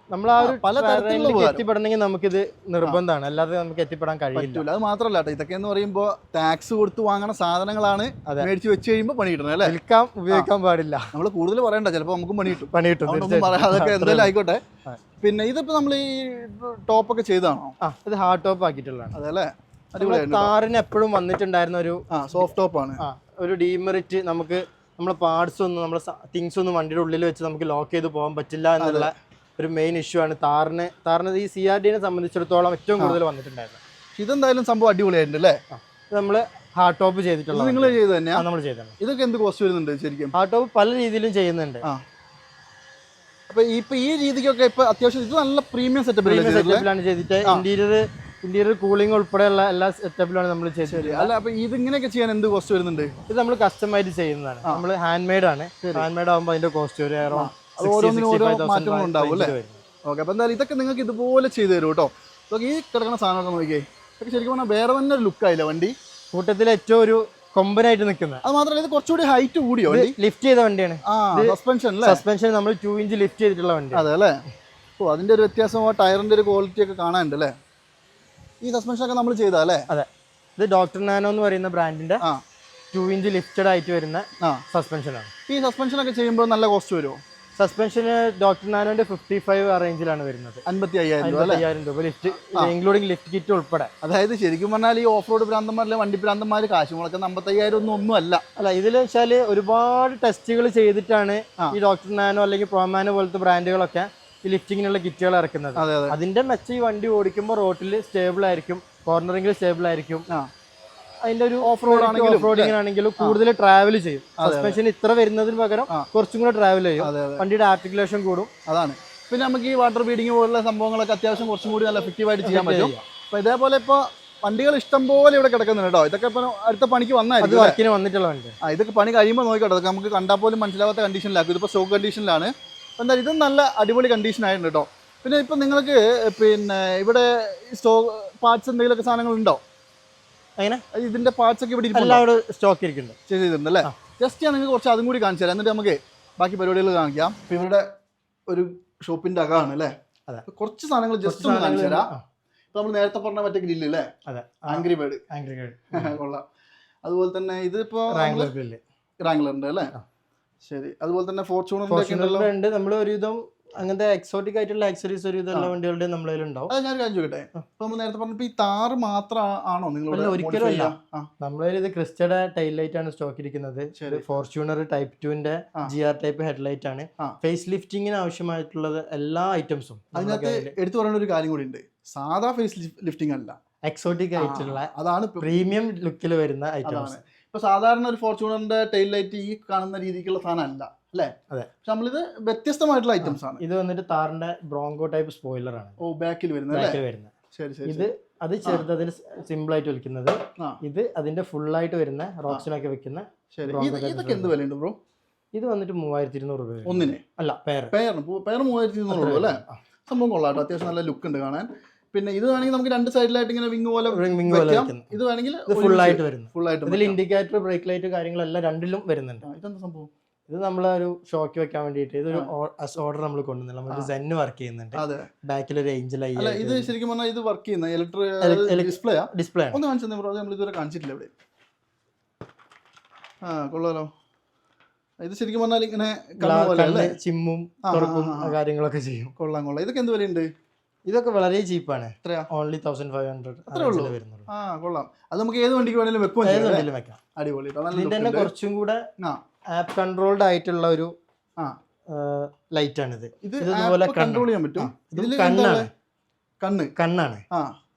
നമ്മൾ ആ ഒരു പല തരത്തിലുള്ള. എത്തിപ്പെടണമെങ്കിൽ നമുക്കിത് നിർബന്ധമാണ്. അല്ലാതെ നമുക്ക് എത്തിപ്പെടാൻ കഴിയില്ല. അത് മാത്രമല്ല കേട്ടോ. ഇതൊക്കെ എന്ന് പറയുമ്പോൾ ടാക്സ് കൊടുത്ത് വാങ്ങണ സാധനങ്ങളാണ് അതെ. മേടിച്ച് വെച്ച് കഴിയുമ്പോൾ പണി കിട്ടുന്നത് അല്ലേ? വിൽക്കാൻ ഉപയോഗിക്കാൻ പാടില്ല. നമ്മൾ കൂടുതൽ പറയണ്ട. ചിലപ്പോൾ നമുക്ക് പണി കിട്ടും. പണി കിട്ടും അതൊക്കെ. എന്തായാലും ആയിക്കോട്ടെ. പിന്നെ ഇതിപ്പോ നമ്മൾ ഈ ടോപ്പൊക്കെ ചെയ്താണോ ആ ഇത് ഹാർഡ് ടോപ്പ് ആക്കിയിട്ടുള്ളതാണ്. അതെ അല്ലേ? താറിന് എപ്പോഴും വന്നിട്ടുണ്ടായിരുന്ന ഒരു സോഫ്റ്റ് ടോപ്പ് ആ. ഒരു ഡീമെറിറ്റ് നമുക്ക് നമ്മളെ പാർട്സ് ഒന്നും നമ്മളെ തിങ്സ് ഒന്നും വണ്ടിയുടെ ഉള്ളിൽ വെച്ച് നമുക്ക് ലോക്ക് ചെയ്ത് പോകാൻ പറ്റില്ല എന്നുള്ള ഒരു മെയിൻ ഇഷ്യൂ ആണ് താറിന് താറിന് ഈ സി ആർ ഡിനെ സംബന്ധിച്ചിടത്തോളം ഏറ്റവും കൂടുതൽ വന്നിട്ടുണ്ടായിരുന്നു ഇതെന്തായാലും സംഭവം അടിപൊളിയായിട്ടുണ്ട് അല്ലേ? നമ്മൾ ഹാർഡ് ടോപ്പ് ചെയ്തിട്ടുള്ളത് നിങ്ങൾ ചെയ്ത് തന്നെയാ? നമ്മൾ ചെയ്തത് ഇതൊക്കെ എന്ത് കോസ്റ്റ് വരുന്നുണ്ട് ശരിക്കും? ഹാർഡ് ടോപ്പ് പല രീതിയിലും ചെയ്യുന്നുണ്ട്. അപ്പൊ ഇപ്പൊ ഈ രീതിക്കൊക്കെ ഇപ്പൊ അത്യാവശ്യം ഇത് നല്ല പ്രീമിയം സെറ്റപ്പ് പ്രീമിയം സെറ്റപ്പിലാണ് ചെയ്തിട്ട് ഇന്റീരിയർ ഇന്റീരിയർ കൂളിംഗ് ഉൾപ്പെടെയുള്ള എല്ലാ സെറ്റപ്പിലാണ് നമ്മൾ ചെയ്തത്. അല്ല അപ്പൊ ഇത് ഇങ്ങനെയൊക്കെ ചെയ്യാൻ എന്ത് കോസ്റ്റ് വരുന്നുണ്ട്? ഇത് നമ്മൾ കസ്റ്റമൈസ് ചെയ്യുന്നതാണ്. നമ്മൾ ഹാൻഡ് മെയ്ഡ് ആണ്. ഹാൻഡ് മെയ്ഡ് ആകുമ്പോൾ അതിന്റെ കോസ്റ്റ് ഒരു അത് ഓരോന്നിനും ഓരോ മാറ്റങ്ങൾ ഉണ്ടാവും അല്ലേ? ഓക്കെ അപ്പൊ എന്തായാലും ഇതൊക്കെ നിങ്ങൾക്ക് ഇതുപോലെ ചെയ്തു തരും കേട്ടോ. ഈ കിടക്കുന്ന സാധനമൊക്കെ നോക്കിയേ. ഇതൊക്കെ ശരിക്കും പറഞ്ഞാൽ വേറെ തന്നെ ഒരു ലുക്കായില്ല വണ്ടി? കൂട്ടത്തിൽ ഏറ്റവും ഒരു കൊമ്പനായിട്ട് നിൽക്കുന്നത്. അത് മാത്രമല്ല ഇത് കുറച്ചുകൂടി ഹൈറ്റ് കൂടിയോ ലിഫ്റ്റ് ചെയ്ത വണ്ടിയാണ്. സസ്പെൻഷൻ അല്ലേ? സസ്പെൻഷൻ നമ്മൾ ടു ഇഞ്ച് ലിഫ്റ്റ് ചെയ്തിട്ടുള്ള വണ്ടി അതെ അല്ലേ? ഓ അതിന്റെ ഒരു വ്യത്യാസം ആ ടയറിന്റെ ഒരു ക്വാളിറ്റി ഒക്കെ കാണാനുണ്ട് അല്ലേ? ഈ സസ്പെൻഷൻ ഒക്കെ നമ്മൾ ചെയ്താ അല്ലേ? അതെ. ഇത് ഡോക്ടർ നാനോ എന്ന് പറയുന്ന ബ്രാൻഡിന്റെ ടു ഇഞ്ച് ലിഫ്റ്റഡ് ആയിട്ട് വരുന്ന ആണ്. ഈ സസ്പെൻഷൻ ഒക്കെ ചെയ്യുമ്പോൾ നല്ല കോസ്റ്റ് വരുമോ സസ്പെൻഷന് ഡോക്ടർ നാനോന്റെ ഫിഫ്റ്റി ഫൈവ് റേഞ്ചിലാണ് വരുന്നത്. അൻപത്തി അയ്യായിരം രൂപ അല്ലേ? അയ്യായിരം രൂപ. ലിഫ്റ്റ് ഇൻക്ലൂഡിംഗ് ലിഫ്റ്റ് കിറ്റ് ഉൾപ്പെടെ. അതായത് ശരിക്കും പറഞ്ഞാൽ ഈ ഓഫ് റോഡ് ഭ്രാന്തന്മാരിലെ വണ്ടി ഭ്രാന്തന്മാർ കാശ് മുളക്കുന്ന അമ്പത്തയ്യായിരം ഒന്നും ഒന്നും അല്ല. അല്ല ഇതിൽ വെച്ചാൽ ഒരുപാട് ടെസ്റ്റുകൾ ചെയ്തിട്ടാണ് ഈ ഡോക്ടർ നാനോ അല്ലെങ്കിൽ പ്രോമാനോ പോലത്തെ ബ്രാൻഡുകളൊക്കെ ലിഫ്റ്റിങ്ങിനുള്ള കിറ്റുകൾ ഇറക്കുന്നത്. അതെ അതെ. അതിന്റെ മെച്ച ഈ വണ്ടി ഓടിക്കുമ്പോൾ റോട്ടിൽ സ്റ്റേബിൾ ആയിരിക്കും കോർണറിംഗിൽ സ്റ്റേബിൾ ആയിരിക്കും. ആ. അതിന്റെ ഒരു ഓഫ് റോഡ് ആണെങ്കിലും ഓഫ് റോഡിങ്ങിനാണെങ്കിലും കൂടുതൽ ട്രാവൽ ചെയ്യും. സസ്പെൻഷൻ ഇത്ര വരുന്നതിന് പകരം. കുറച്ചും കൂടെ ട്രാവൽ ചെയ്യും. വണ്ടിയുടെ ആർട്ടിക്കുലേഷൻ കൂടും. അതാണ്. പിന്നെ നമുക്ക് ഈ വാട്ടർ ബീഡിങ് പോലുള്ള സംഭവങ്ങളൊക്കെ അത്യാവശ്യം കുറച്ചും കൂടി നല്ല എഫക്റ്റീവായിട്ട് ചെയ്യാൻ പറ്റും. അപ്പൊ ഇതേപോലെ ഇപ്പൊ വണ്ടികൾ ഇഷ്ടം പോലെ ഇവിടെ കിടക്കുന്നുണ്ട് കേട്ടോ. ഇതൊക്കെ ഇപ്പൊ അടുത്ത പണിക്ക് വന്നായിരുന്നു വർക്കിന് വന്നിട്ടുള്ള വണ്ടി. ആ ഇതൊക്കെ പണി കഴിയുമ്പോൾ നോക്കിക്കോട്ടെ. നമുക്ക് കണ്ടാൽ പോലും മനസ്സിലാവാത്ത കണ്ടീഷനിലാക്കും ഇതിപ്പോൾ സ്റ്റോക്ക് കണ്ടീഷനിലാണ് അപ്പോൾ എന്താ ഇതും നല്ല അടിപൊളി കണ്ടീഷൻ ആയിട്ടുണ്ട് കേട്ടോ പിന്നെ ഇപ്പം നിങ്ങൾക്ക് പിന്നെ ഇവിടെ സ്റ്റോ പാർട്സ് എന്തെങ്കിലുമൊക്കെ സാധനങ്ങൾ ഉണ്ടോ അങ്ങനെ ഇതിന്റെ പാർട്സ് ഒക്കെ ഇവിടെ ഇരിപ്പുണ്ടോ? എല്ലാം അവിടെ സ്റ്റോക്ക് ഇരിക്കുന്നുണ്ട്. ചെയ്തിട്ടുണ്ട് അല്ലേ ജസ്റ്റ് ഞാൻ നിങ്ങൾക്ക് കുറച്ച് അതും കൂടി കാണിച്ചു തരാം. എന്നിട്ട് നമുക്ക് ബാക്കി പരിപാടികൾ കാണിക്കാം. ഇപ്പം ഇവരുടെ ഒരു ഷോപ്പിന്റെ അകമാണ് അല്ലേ? അതെ. കുറച്ച് സാധനങ്ങൾ ജസ്റ്റ് ഒന്ന് കാണിച്ചു തരാം. ഇപ്പൊ നമ്മൾ നേരത്തെ പറഞ്ഞ മറ്റേ ഗ്രില്ല് അല്ലേ അതെ. ആംഗ്രി ബേഡ് ആംഗ്രി കൊള്ളാം. അതുപോലെ തന്നെ ഇതിപ്പോ റാംഗ്ലർ ഗ്രില്ല് ഉണ്ട് അല്ലേ. ശരി. അതുപോലെ തന്നെ ഫോർച്യൂണറിന്റെ ഉണ്ട് നമ്മൾ ഒരുവിധം അങ്ങനത്തെ എക്സോട്ടിക് ആയിട്ടുള്ള ആക്സറീസ് ഒരു എല്ലാ വണ്ടികളുടെ നമ്മളെ ഉണ്ടാവും. അത് ഞാൻ കാണിച്ചു ചോദിക്കട്ടെ? ഇപ്പൊ നമ്മൾ നേരത്തെ പറഞ്ഞപ്പോ ഈ താറ് മാത്രം ആണോ നിങ്ങൾ ഒരിക്കലും അല്ല. നമ്മളെ ഇത് ക്രിസ്റ്റയുടെ ടൈൽ ലൈറ്റ് ആണ് സ്റ്റോക്ക് ഇരിക്കുന്നത്. ഫോർച്യൂണർ ടൈപ്പ് ടുവിന്റെ. ജി ആർ ടൈപ്പ് ഹെഡ്ലൈറ്റ് ആണ്. ഫേസ് ലിഫ്റ്റിങ്ങിന് ആവശ്യമായിട്ടുള്ളത് എല്ലാ ഐറ്റംസും അതിനകത്ത് എടുത്തു പറയുന്ന ഒരു കാര്യം കൂടി ഉണ്ട് സാധാ ഫേസ് ലിഫ്റ്റിംഗ് അല്ല. എക്സോട്ടിക് ആയിട്ടുള്ള അതാണ് പ്രീമിയം ലുക്കിൽ വരുന്ന ഐറ്റംസ് ഇപ്പൊ സാധാരണ ഒരു ഫോർച്യൂണറിന്റെ ടൈൽ ലൈറ്റ് ഈ കാണുന്ന രീതിക്കുള്ള സാധനമല്ല അല്ലേ? അതെ. പക്ഷെ നമ്മളിത് വ്യത്യസ്തമായിട്ടുള്ള ഐറ്റംസ് ആണ്. ഇത് വന്നിട്ട് താറിന്റെ ബ്രോങ്കോ ടൈപ്പ് സ്പോയിലർ ആണ്. ഓ ബാക്കിൽ വരുന്നത് ശരി ശരി ഇത് അത് ചെറുതതിന് സിമ്പിൾ ആയിട്ട് വിൽക്കുന്നത് ഇത് അതിന്റെ ഫുൾ ആയിട്ട് വരുന്ന റോക്സിനൊക്കെ വെക്കുന്ന ഇതൊക്കെ എന്ത് വിലയുണ്ട് ബ്രോ? ഇത് വന്നിട്ട് മൂവായിരത്തി ഇരുന്നൂറ് രൂപ ഒന്നിനെ ഒന്നിന്? അല്ല പേർ പേർ പേർ മൂവായിരത്തി ഇരുന്നൂറ് രൂപ അല്ലേ? സംഭവം കൊള്ളാട്ടോ അത്യാവശ്യം നല്ല ലുക്ക് ഉണ്ട് കാണാൻ. പിന്നെ ഇത് വേണമെങ്കിൽ നമുക്ക് രണ്ട് സൈഡിലായിട്ട് ഇങ്ങനെ വിങ് പോലെ വിങ് പോലെ വെക്കാം. ഇത് വേണമെങ്കിൽ ഇത് ഫുൾ ആയിട്ട് വരുന്നു. ഫുൾ ആയിട്ട് ഇതിൽ ഇൻഡിക്കേറ്റർ ബ്രേക്ക് ലൈറ്റ് കാര്യങ്ങളെല്ലാം രണ്ടിലും വരുന്നുണ്ട്. ആ, ഇതെന്താ സംഭവം? ഇത് നമ്മളൊരു ഷോക്ക് വെക്കാൻ വേണ്ടിയിട്ട് ഇതൊരു ഓർഡർ നമ്മൾ കൊണ്ടുവന്നില്ല നമ്മൾ സെന്ന് വർക്ക് ചെയ്യുന്നുണ്ട്. അതെ. ബാക്കിൽ ഒരു ഏഞ്ചൽ ഐ അല്ല ഇത് ശരിക്കും പറഞ്ഞാൽ ഇത് വർക്ക് ചെയ്യുന്ന Elec- electric elec- display display ഒന്ന് കാണിച്ചു തന്നെ നമ്മൾ ഇതുവരെ കാണിച്ചിട്ടില്ല ഇവിടെ. ആ കൊള്ളാലോ. ഇത് ശരിക്കും പറഞ്ഞാൽ ഇങ്ങനെ കണ്ണ് പോലെ അല്ലേ ചിമ്മും ആ, തുറക്കും ആ, ആ. കാര്യങ്ങളൊക്കെ ചെയ്യും. കൊള്ളാം കൊള്ളാം. ഇതൊക്കെ എന്ത് വിലയുണ്ട്? ഇതൊക്കെ വളരെ ചീപ്പാണ്. ഓൺലി തൗസൻഡ് ഫൈവ് ഹൺഡ്രഡ് അത്രേ ഉള്ളൂ? വരുന്നുള്ളൂ. ആ കൊള്ളാം. അത് നമുക്ക് ഏത് വണ്ടിക്ക് വേണമെങ്കിലും ഏത് വണ്ടിയിലും വെക്കാം. അടിപൊളി. ഇതിന്റെ തന്നെ കുറച്ചും കൂടെ ആപ്പ് കൺട്രോൾഡ് ആയിട്ടുള്ള ഒരു ലൈറ്റ് ആണ് ഇത് ഇത് ഇത് ഇതുപോലെ കൺട്രോൾ ചെയ്യാൻ പറ്റും. കണ്ണാണ്? കണ്ണ്. കണ്ണാണ്.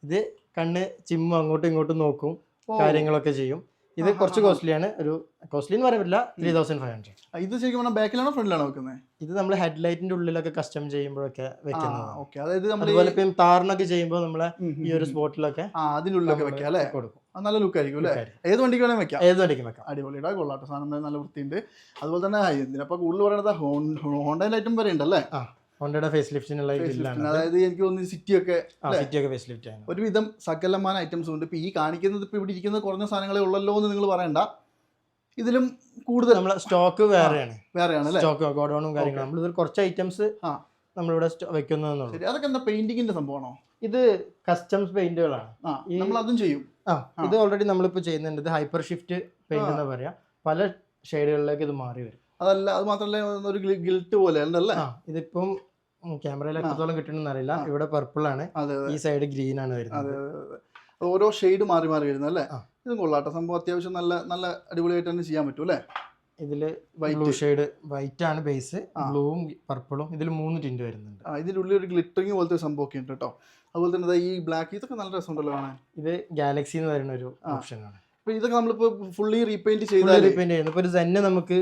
ഇത് കണ്ണ് ചിമ്മ അങ്ങോട്ടും ഇങ്ങോട്ടും നോക്കും കാര്യങ്ങളൊക്കെ ചെയ്യും. ഇത് കുറച്ച് കോസ്റ്റ്ലി കോസ്റ്റ്ലിയാണ്. ഒരു കോസ്റ്റ്ലി എന്ന് പറയാൻ പറ്റില്ല. ത്രീ തൗസൻഡ് ഫൈവ് ഹൺഡ്രഡ് ഇത് ശരിക്കും പറഞ്ഞാൽ ബാക്കിലാണോ ഫ്രണ്ടിലാണോ വെക്കുന്നത് ഇത് നമ്മൾ ഹെഡ്ലൈറ്റിന്റെ ഉള്ളിലൊക്കെ കസ്റ്റം ചെയ്യുമ്പോഴൊക്കെ വെക്കുന്നത് അതായത് അതുപോലെ ഇപ്പം താറിനൊക്കെ ചെയ്യുമ്പോൾ നമ്മളെ ഈ ഒരു സ്പോട്ടിലൊക്കെ അതിനുള്ളിലൊക്കെ വെക്കാം അല്ലേ? കൊടുക്കും. അത് നല്ല ലുക്ക് ആയിരിക്കും അല്ലേ? ഏത് വണ്ടിക്ക് വേണേലും വെക്കാം. ഏത് വണ്ടിക്കും വെക്കാം. അടിപൊളിയുടെ കൊള്ളാട്ടോ സാധനം നല്ല വൃത്തിയുണ്ട്. അതുപോലെ തന്നെ ഇതിനപ്പോ കൂടുതൽ പറയണത് ഹോണ്ടയിൽ ഐറ്റം വരെ ഉണ്ടല്ലേ? ഹോണ്ടയുടെ ഫേസ് ലിഫ്റ്റിനുള്ള അതായത് എനിക്ക് തോന്നുന്നു സിറ്റി ഒക്കെ സിറ്റി ഒക്കെ ഫേസ് ലിഫ്റ്റ് ആണ് ഒരുവിധം സകലമാന ഐറ്റംസ് ഉണ്ട്. ഇപ്പൊ ഈ കാണിക്കുന്നത് ഇപ്പൊ ഇവിടെ ഇരിക്കുന്ന കുറഞ്ഞ സാധനങ്ങളെ ഉള്ളല്ലോ എന്ന് നിങ്ങൾ പറയണ്ട. ഇതിലും കൂടുതൽ. നമ്മളെ സ്റ്റോക്ക് വേറെയാണ്. വേറെയാണ് അല്ലേ? സ്റ്റോക്ക് ഗോഡൌണും കാര്യങ്ങളും. നമ്മൾ ഇതിൽ കുറച്ച് ഐറ്റംസ്. നമ്മളിവിടെ വെക്കുന്നതെന്നുള്ളൂ. അതൊക്കെ എന്താ പെയിന്റിങ്ങിന്റെ സംഭവമാണോ? ഇത് കസ്റ്റംസ് പെയിന്റുകളാണ് നമ്മൾ അതും ചെയ്യും. ആ ഇത് ഓൾറെഡി നമ്മളിപ്പോൾ ചെയ്യുന്നുണ്ട്. ഇത് ഹൈപ്പർ ഷിഫ്റ്റ് പെയിന്റ് എന്ന് പറയാം. പല ഷെയ്ഡുകളിലേക്ക് ഇത് മാറി വരും. അതല്ല അത് മാത്രമല്ല ഒരു ഗിൽട്ട് പോലെ ഉണ്ടല്ലേ ആ ഇതിപ്പം ക്യാമറയിൽ എത്രത്തോളം കിട്ടണമെന്ന് അറിയില്ല. ഇവിടെ പർപ്പിൾ ആണ്. ഈ സൈഡ് ഗ്രീൻ ആണ് വരുന്നത്. ഓരോ ഷെയ്ഡ് മാറി മാറി വരുന്നത് അല്ലേ. ഇതും കൊള്ളാട്ട സംഭവം അത്യാവശ്യം നല്ല നല്ല അടിപൊളിയായിട്ട് തന്നെ ചെയ്യാൻ പറ്റും അല്ലേ? ഇതിൽ വൈറ്റ് ബ്ലൂ ഷെയ്ഡ് വൈറ്റ് ആണ് ബേസ് ബ്ലൂവും പർപ്പിളും ഇതിൽ മൂന്ന് ടിന്റ് വരുന്നുണ്ട്. ആ ഇതിന്റെ ഉള്ളിൽ ഒരു ഗ്ലിറ്ററിങ് പോലത്തെ സംഭവം ഒക്കെ ഉണ്ട് കേട്ടോ അതുപോലെ തന്നെ ഈ ബ്ലാക്ക് ഇതൊക്കെ നല്ല രസമുണ്ടല്ലോ കാണാൻ. ഇത് ഗാലക്സി എന്ന് പറയുന്ന ഒരു. ഓപ്ഷൻ ആണ്. ഇതൊക്കെ നമ്മളിപ്പോ ഫുള്ളി റീപെയിന്റ് ചെയ്താൽ റീപെയിന്റ് ചെയ്യുന്നു ഇപ്പൊ ഒരു സെന്നെ നമുക്ക്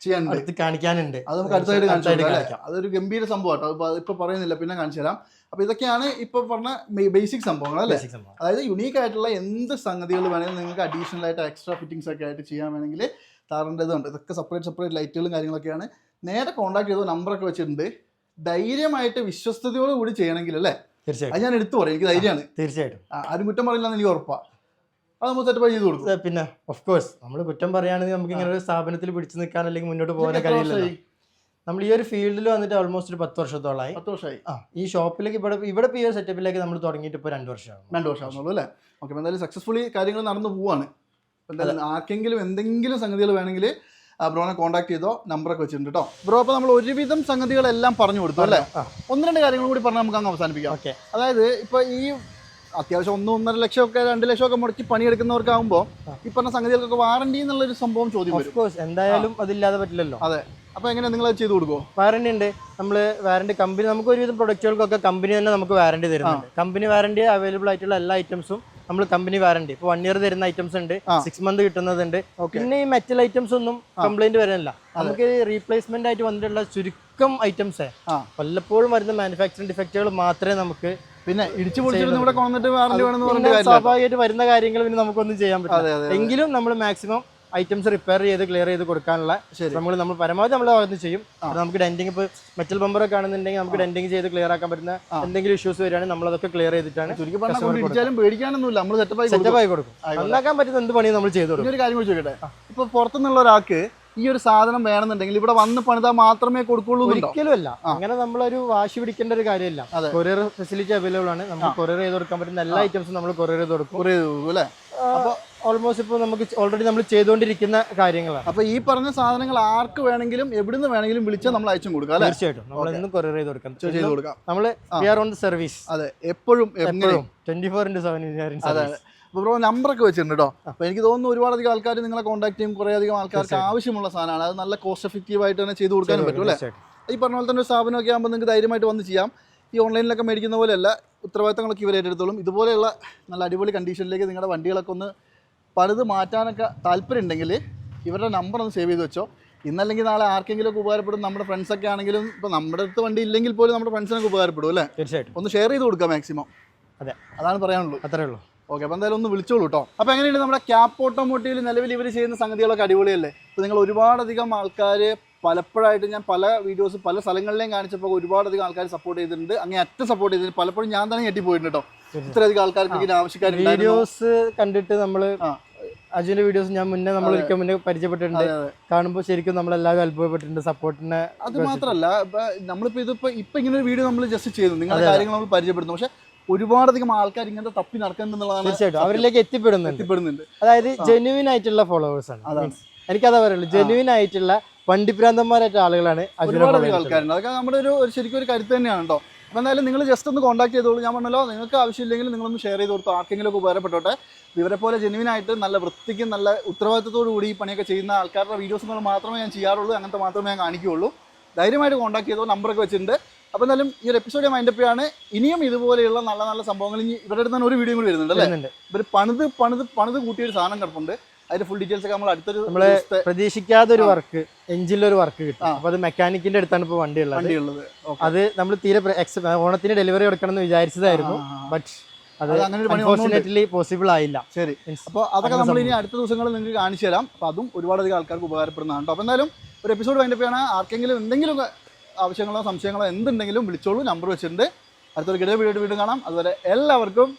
ചെയ്യാനുണ്ട്. കാണിക്കാനുണ്ട്. അത് നമുക്ക് അടുത്തായിട്ട് കാണിച്ചു അതൊരു ഗംഭീര സംഭവം കേട്ടോ. ഇപ്പൊ പറയുന്നില്ല പിന്നെ കാണിച്ചു തരാം. അപ്പൊ ഇതൊക്കെയാണ് ഇപ്പൊ പറഞ്ഞ ബേസിക് സംഭവങ്ങൾ അല്ലേ? അതായത് യുണീക്ക് ആയിട്ടുള്ള എന്ത് സംഗതികൾ വേണമെങ്കിലും നിങ്ങൾക്ക് അഡീഷണൽ ആയിട്ട് എക്സ്ട്രാ ഫിറ്റിംഗ്സ് ഒക്കെ ആയിട്ട് ചെയ്യാൻ വേണമെങ്കിൽ താറേണ്ടതുണ്ട് ഇതൊക്കെ സെപ്പറേറ്റ് സെപ്പറേറ്റ് ലൈറ്റുകളും കാര്യങ്ങളൊക്കെയാണ്. നേരെ കോൺടാക്ട് ചെയ്തോ നമ്പറൊക്കെ വെച്ചിട്ടുണ്ട്. ധൈര്യമായിട്ട് വിശ്വസ്തയോട് കൂടി ചെയ്യണമെങ്കിൽ അല്ലേ? തീർച്ചയായിട്ടും. അത് ഞാൻ എടുത്തു പറയും. എനിക്ക് ധൈര്യമാണ്. തീർച്ചയായിട്ടും. ആ, ആരും കുറ്റം പറയില്ല എന്ന് എനിക്ക് ഉറപ്പാ. അത് നമ്മൾ സെറ്റപ്പ് ചെയ്ത് കൊടുക്കും. പിന്നെ ഓഫ് കോഴ്സ് നമ്മൾ കുറ്റം പറയുകയാണെങ്കിൽ നമുക്ക് ഇങ്ങനെ ഒരു സ്ഥാപനത്തിൽ പിടിച്ചു നിൽക്കാൻ അല്ലെങ്കിൽ മുന്നോട്ട് പോകാൻ വർഷമായി? നമ്മൾ ഈ ഒരു ഫീൽഡിൽ വന്നിട്ട് ഓൾമോസ്റ്റ് ഒരു പത്ത് വർഷത്തോളമായി. പത്ത് വർഷമായി. ആ ഈ ഷോപ്പിലേക്ക് ഇവിടെ ഇവിടെ ഈ ഒരു സെറ്റപ്പിലേക്ക് നമ്മൾ തുടങ്ങിയിട്ട് ഇപ്പോൾ രണ്ട് വർഷമാണ് രണ്ട് വർഷമാകുന്നുള്ളൂ അല്ലേ? ഓക്കെ എന്തായാലും സക്സസ്ഫുള്ളി കാര്യങ്ങൾ നടന്നു പോവാണ്. എന്തായാലും ആർക്കെങ്കിലും എന്തെങ്കിലും സംഗതികൾ വേണമെങ്കിൽ ബ്രോനെ കോൺടാക്ട് ചെയ്തോ നമ്പറൊക്കെ വെച്ചിട്ടുണ്ട് കേട്ടോ ബ്രോ അപ്പോൾ നമ്മൾ ഒരുവിധം സംഗതികളെല്ലാം പറഞ്ഞു കൊടുത്തു അല്ലേ? ഒന്ന് രണ്ട് കാര്യങ്ങളും കൂടി പറഞ്ഞ് നമുക്ക് അങ്ങ് അവസാനിപ്പിക്കാം. ഓക്കെ അതായത് ഇപ്പോൾ ഈ അത്യാവശ്യം ഒന്ന് ഒന്നര ലക്ഷം ഒക്കെ രണ്ട് ലക്ഷം ഒക്കെ മുടക്കി പണിയെടുക്കുന്നവർക്കാകുമ്പോൾ. ഈ പറഞ്ഞ സംഗതികൾക്കൊക്കെ വാറണ്ടി എന്നുള്ളൊരു സംഭവം ചോദ്യം വരും. കോഴ്സ് എന്തായാലും അതില്ലാതെ പറ്റില്ലല്ലോ. അതെ. അപ്പോൾ എങ്ങനെ നിങ്ങൾ അത് ചെയ്തു കൊടുക്കുമോ വാറണ്ടി ഉണ്ട്. നമ്മൾ വാറണ്ടി കമ്പനി നമുക്ക് ഒരുവിധം പ്രൊഡക്റ്റുകൾക്കൊക്കെ കമ്പനി തന്നെ നമുക്ക് വാറണ്ടി തരുന്നുണ്ട്. കമ്പനി വാറണ്ടി അവൈലബിൾ ആയിട്ടുള്ള എല്ലാ ഐറ്റംസും നമ്മൾ കമ്പനി വാറണ്ടി ഇപ്പൊ വൺ ഇയർ തരുന്ന ഐറ്റംസ് ഉണ്ട്. സിക്സ് മന്ത് കിട്ടുന്നതുണ്ട്. പിന്നെ ഈ മെറ്റൽ ഐറ്റംസ് ഒന്നും കംപ്ലൈന്റ് വരുന്നില്ല. നമുക്ക് റീപ്ലേസ്മെന്റ് ആയിട്ട് വന്നിട്ടുള്ള ചുരുക്കം ഐറ്റംസേ വല്ലപ്പോഴും വരുന്ന മാനുഫാക്ചറിംഗ് ഡിഫക്റ്റുകൾ മാത്രമേ നമുക്ക് പിന്നെ ഇടിച്ചു പൊളിച്ചിട്ട് ഇവിടെ കൊണ്ടിട്ട് വാറണ്ടി വേണമെന്ന് പറഞ്ഞിട്ട് സ്വാഭാവികമായിട്ട് വരുന്ന കാര്യങ്ങൾ പിന്നെ നമുക്കൊന്നും ചെയ്യാൻ പറ്റും പറ്റില്ല എങ്കിലും നമ്മൾ മാക്സിമം ഐറ്റംസ് റിപ്പയർ ചെയ്ത് ക്ലിയർ ചെയ്ത് കൊടുക്കാനുള്ള ശരി. നമ്മൾ നമ്മൾ പരമാവധി നമ്മൾ ഭാഗത്ത് ചെയ്യും. നമുക്ക് ഡെന്റിങ് ഇപ്പോൾ മെറ്റൽ ബമ്പർ ഒക്കെ ആണെന്നുണ്ടെങ്കിൽ നമുക്ക് ഡെന്റിങ് ചെയ്ത് ക്ലിയർ ആക്കാൻ പറ്റുന്ന എന്തെങ്കിലും ഇഷ്യൂസ് വരികയാണെങ്കിൽ നമ്മൾ അതൊക്കെ ക്ലിയർ ചെയ്തിട്ടാണ് പേടിക്കാനൊന്നുമില്ല. നമ്മൾ സെറ്റപ്പ് ആയി കൊടുക്കും. നന്നാക്കാൻ പറ്റുന്ന എന്ത് പണിയും നമ്മൾ ചെയ്തു കൊടുക്കും. ഒരു കാര്യം കൂടി ചോദിക്കട്ടെ? ഇപ്പൊ പുറത്തുനിന്നുള്ള ഒരാൾക്ക് ഈ ഒരു സാധനം വേണമെന്നുണ്ടെങ്കിൽ ഇവിടെ വന്ന് പണിതാ മാത്രമേ കൊടുക്കുള്ളൂ ഒരിക്കലും അല്ല അങ്ങനെ നമ്മളൊരു വാശി പിടിക്കേണ്ട ഒരു കാര്യമില്ല. കൊറിയർ ഫെസിലിറ്റി അവൈലബിൾ ആണ്. നമുക്ക് കൊറിയർ ചെയ്ത് കൊടുക്കാൻ പറ്റുന്ന എല്ലാ ഐറ്റംസും നമ്മൾ കൊറിയർ ചെയ്ത് കൊടുക്കും. അല്ലേ? ഓൾമോസ്റ്റ് ഇപ്പോൾ നമുക്ക് ഓൾറെഡി നമ്മൾ ചെയ്തുകൊണ്ടിരിക്കുന്ന കാര്യങ്ങളാണ്. അപ്പോൾ ഈ പറഞ്ഞ സാധനങ്ങൾ ആർക്ക് വേണമെങ്കിലും എവിടുന്ന് വേണമെങ്കിലും വിളിച്ചാൽ നമ്മൾ അയച്ചും കൊടുക്കാം അല്ലേ? തീർച്ചയായിട്ടും. നമ്മൾ എന്നും കൊറിയർ ചെയ്ത് കൊടുക്കാം ചെയ്ത് കൊടുക്കാം. നമ്മൾ we are on the service അതെ. എപ്പോഴും എപ്പോഴും. ട്വന്റി ഫോർ ഇന്റു സെവൻ അതെ അപ്പോൾ ബ്രോ നമ്പറൊക്കെ വെച്ചിട്ടുണ്ട് കേട്ടോ അപ്പോൾ എനിക്ക് തോന്നുന്നു ഒരുപാടധികം ആൾക്കാർ നിങ്ങളെ കോൺടാക്ട് ചെയ്യും കുറേ അധികം ആൾക്കാർക്ക് ആവശ്യമുള്ള സാധനമാണ്. അത് നല്ല കോസ്റ്റ് എഫക്റ്റീവ് ആയിട്ട് തന്നെ ചെയ്ത് കൊടുക്കാനും പറ്റും അല്ലേ? ഈ പറഞ്ഞ പോലെ തന്നെ ഒരു സ്ഥാപനമൊക്കെ ആകുമ്പോൾ നിങ്ങൾക്ക് ധൈര്യമായിട്ട് വന്ന് ചെയ്യാം. ഈ ഓൺലൈനിലൊക്കെ മേടിക്കുന്ന പോലെയല്ല ഉത്തരവാദിത്തങ്ങളൊക്കെ ഇവർ ഏറ്റെടുത്തോളും. ഇതുപോലെയുള്ള നല്ല അടിപൊളി കണ്ടീഷനിലേക്ക് നിങ്ങളുടെ വണ്ടികളൊക്കെ ഒന്ന് പഴുത് മാറ്റാനൊക്കെ താല്പര്യം ഉണ്ടെങ്കിൽ ഇവരുടെ നമ്പർ ഒന്ന് സേവ് ചെയ്ത് വെച്ചോ. ഇന്നല്ലെങ്കിൽ നാളെ ആർക്കെങ്കിലും ഒക്കെ ഉപകാരപ്പെടും. നമ്മുടെ ഫ്രണ്ട്സൊക്കെ ആണെങ്കിലും ഇപ്പോൾ നമ്മുടെ അടുത്ത് വണ്ടി ഇല്ലെങ്കിൽ പോലും നമ്മുടെ ഫ്രണ്ട്സിനൊക്കെ ഉപകാരപ്പെടും അല്ലേ? തീർച്ചയായിട്ടും. ഒന്ന് ഷെയർ ചെയ്ത് കൊടുക്കാം മാക്സിമം അതെ. അതാണ് പറയാനുള്ളൂ. അത്രേ ഉള്ളൂ. ഓക്കെ അപ്പോൾ എന്തായാലും ഒന്ന് വിളിച്ചോളൂ കേട്ടോ അപ്പോൾ എങ്ങനെയുണ്ട് നമ്മുടെ ക്യാപ്പ് ഓട്ടോമോട്ടീവിൽ നിലവിൽ ഇവർ ചെയ്യുന്ന സംഗതികളൊക്കെ അടിപൊളിയല്ലേ? അപ്പോൾ നിങ്ങൾ ഒരുപാടധികം ആൾക്കാർ പലപ്പോഴായിട്ട് ഞാൻ പല വീഡിയോസ് പല സ്ഥലങ്ങളിലേയും കാണിച്ചപ്പോൾ ഒരുപാടധികം ആൾക്കാർ സപ്പോർട്ട് ചെയ്തിട്ടുണ്ട്. അങ്ങനെ അറ്റ സപ്പോർട്ട് ചെയ്തിട്ടുണ്ട്. പലപ്പോഴും ഞാൻ തന്നെ ഞെട്ടിപ്പോയിട്ടുണ്ട് കേട്ടോ ഇത്രയധികം ആൾക്കാർക്ക് ഇതിന് ആവശ്യക്കാർ വീഡിയോസ് കണ്ടിട്ട് നമ്മൾ. അജുവിന്റെ വീഡിയോസ് ഞാൻ മുന്നേ നമ്മൾ ഒരിക്കൽ മുന്നേ പരിചയപ്പെട്ടിട്ടുണ്ട്. കാണുമ്പോൾ ശരിക്കും നമ്മളെല്ലാവരും അത്ഭുതപ്പെട്ടിട്ടുണ്ട് സപ്പോർട്ടിനെ അത് മാത്രമല്ല നമ്മളിപ്പോ ഇതിപ്പോ ഇപ്പൊ ഇങ്ങനെ ഒരു വീഡിയോ നമ്മൾ ജസ്റ്റ് ചെയ്തു നിങ്ങളുടെ കാര്യങ്ങൾ നമ്മൾ പരിചയപ്പെടുന്നു പക്ഷേ ഒരുപാടധികം ആൾക്കാർ ഇങ്ങനത്തെ തപ്പി നടക്കുന്നുള്ളതാണ് തീർച്ചയായിട്ടും. അവരിലേക്ക് എത്തിപ്പെടുന്നുണ്ട്. എത്തിപ്പെടുന്നുണ്ട്. അതായത് ജെന്യൂൻ ആയിട്ടുള്ള ഫോളോവേഴ്സ് ആണ്. അതാണ്. എനിക്കതാ പറയുള്ളൂ ജെന്യൂൻ ആയിട്ടുള്ള വണ്ടിഭ്രാന്തന്മാരായിട്ട് ആളുകളാണ് ഒരുപാടധികം. ആൾക്കാരുണ്ട്. അതൊക്കെ നമ്മുടെ ഒരു ശരിക്കും ഒരു കരുത്ത് തന്നെയാണ് കേട്ടോ അപ്പോൾ എന്തായാലും നിങ്ങൾ ജസ്റ്റ് ഒന്ന് കോൺടാക്ട് ചെയ്തോളൂ. ഞാൻ പറഞ്ഞല്ലോ നിങ്ങൾക്ക് ആവശ്യമില്ലെങ്കിൽ നിങ്ങളൊന്ന് ഷെയർ ചെയ്ത് കൊടുത്തു ആർക്കെങ്കിലും ഒക്കെ ഉപകാരപ്പെട്ടോട്ടെ. ഇവരെ പോലെ ജെനുവിൻ ആയിട്ട് നല്ല വൃത്തിക്കും നല്ല ഉത്തരവാദിത്തത്തോടു കൂടി ഈ പണിയൊക്കെ ചെയ്യുന്ന ആൾക്കാരുടെ വീഡിയോസുകൾ മാത്രമേ ഞാൻ ചെയ്യാറുള്ളൂ. അങ്ങനത്തെ മാത്രമേ ഞാൻ കാണിക്കുകയുള്ളൂ. ധൈര്യമായിട്ട് കോൺടാക്ട് ചെയ്തോ. നമ്പറൊക്കെ വെച്ചിട്ടുണ്ട്. അപ്പോൾ എന്നാലും ഈ ഒരു എപ്പിസോഡ് ഞാൻ മൈൻഡപ്പ് ചെയ്യാണ്. ഇനിയും ഇതുപോലെയുള്ള നല്ല നല്ല സംഭവങ്ങൾ ഇനി ഇവരുടെ അടുത്ത് തന്നെ ഒരു വീഡിയോ കൂടി വരുന്നുണ്ട് അല്ലേ? ഇവർ പണിത് പണിത് പണിത് കൂട്ടിയ ഒരു സാധനം കിടപ്പുണ്ട്. അതിന്റെ ഫുൾ ഡീറ്റെയിൽസ് ഒക്കെ നമ്മൾ അടുത്തൊരു നമ്മൾ ദിവസത്തെ പ്രതീക്ഷിക്കാതെ ഒരു വർക്ക് എഞ്ചിനിൽ ഒരു വർക്ക് കിട്ടും. അപ്പൊ അത് മെക്കാനിക്കിന്റെ അടുത്താണ് ഇപ്പൊ വണ്ടി ഉള്ളത്. അത് നമ്മൾ തീരെ ഓണത്തിന് ഡെലിവറി കൊടുക്കണം എന്ന് വിചാരിച്ചതായിരുന്നു. ബട്ട് അത് അൺഫോർച്ചുനേറ്റ്ലി പോസിബിൾ ആയില്ല. ശരി. അപ്പോൾ അതൊക്കെ നമ്മൾ ഇനി അടുത്ത ദിവസങ്ങളിൽ നിങ്ങൾക്ക് കാണിച്ചു തരാം. അപ്പോൾ അതും ഒരുപാടധികം ആൾക്കാർക്ക് ഉപകാരപ്പെടുന്നതാണ് അപ്പോൾ എന്തായാലും ഒരു എപ്പിസോഡ് വേണ്ടപ്പോഴാണ് ആർക്കെങ്കിലും എന്തെങ്കിലും ആവശ്യങ്ങളോ സംശയങ്ങളോ എന്തുണ്ടെങ്കിലും വിളിച്ചോളൂ. നമ്പർ വെച്ചിട്ടുണ്ട്. അടുത്തൊരു ഗിഡ വീഡിയോ വീണ്ടും കാണാം. അതുപോലെ എല്ലാവർക്കും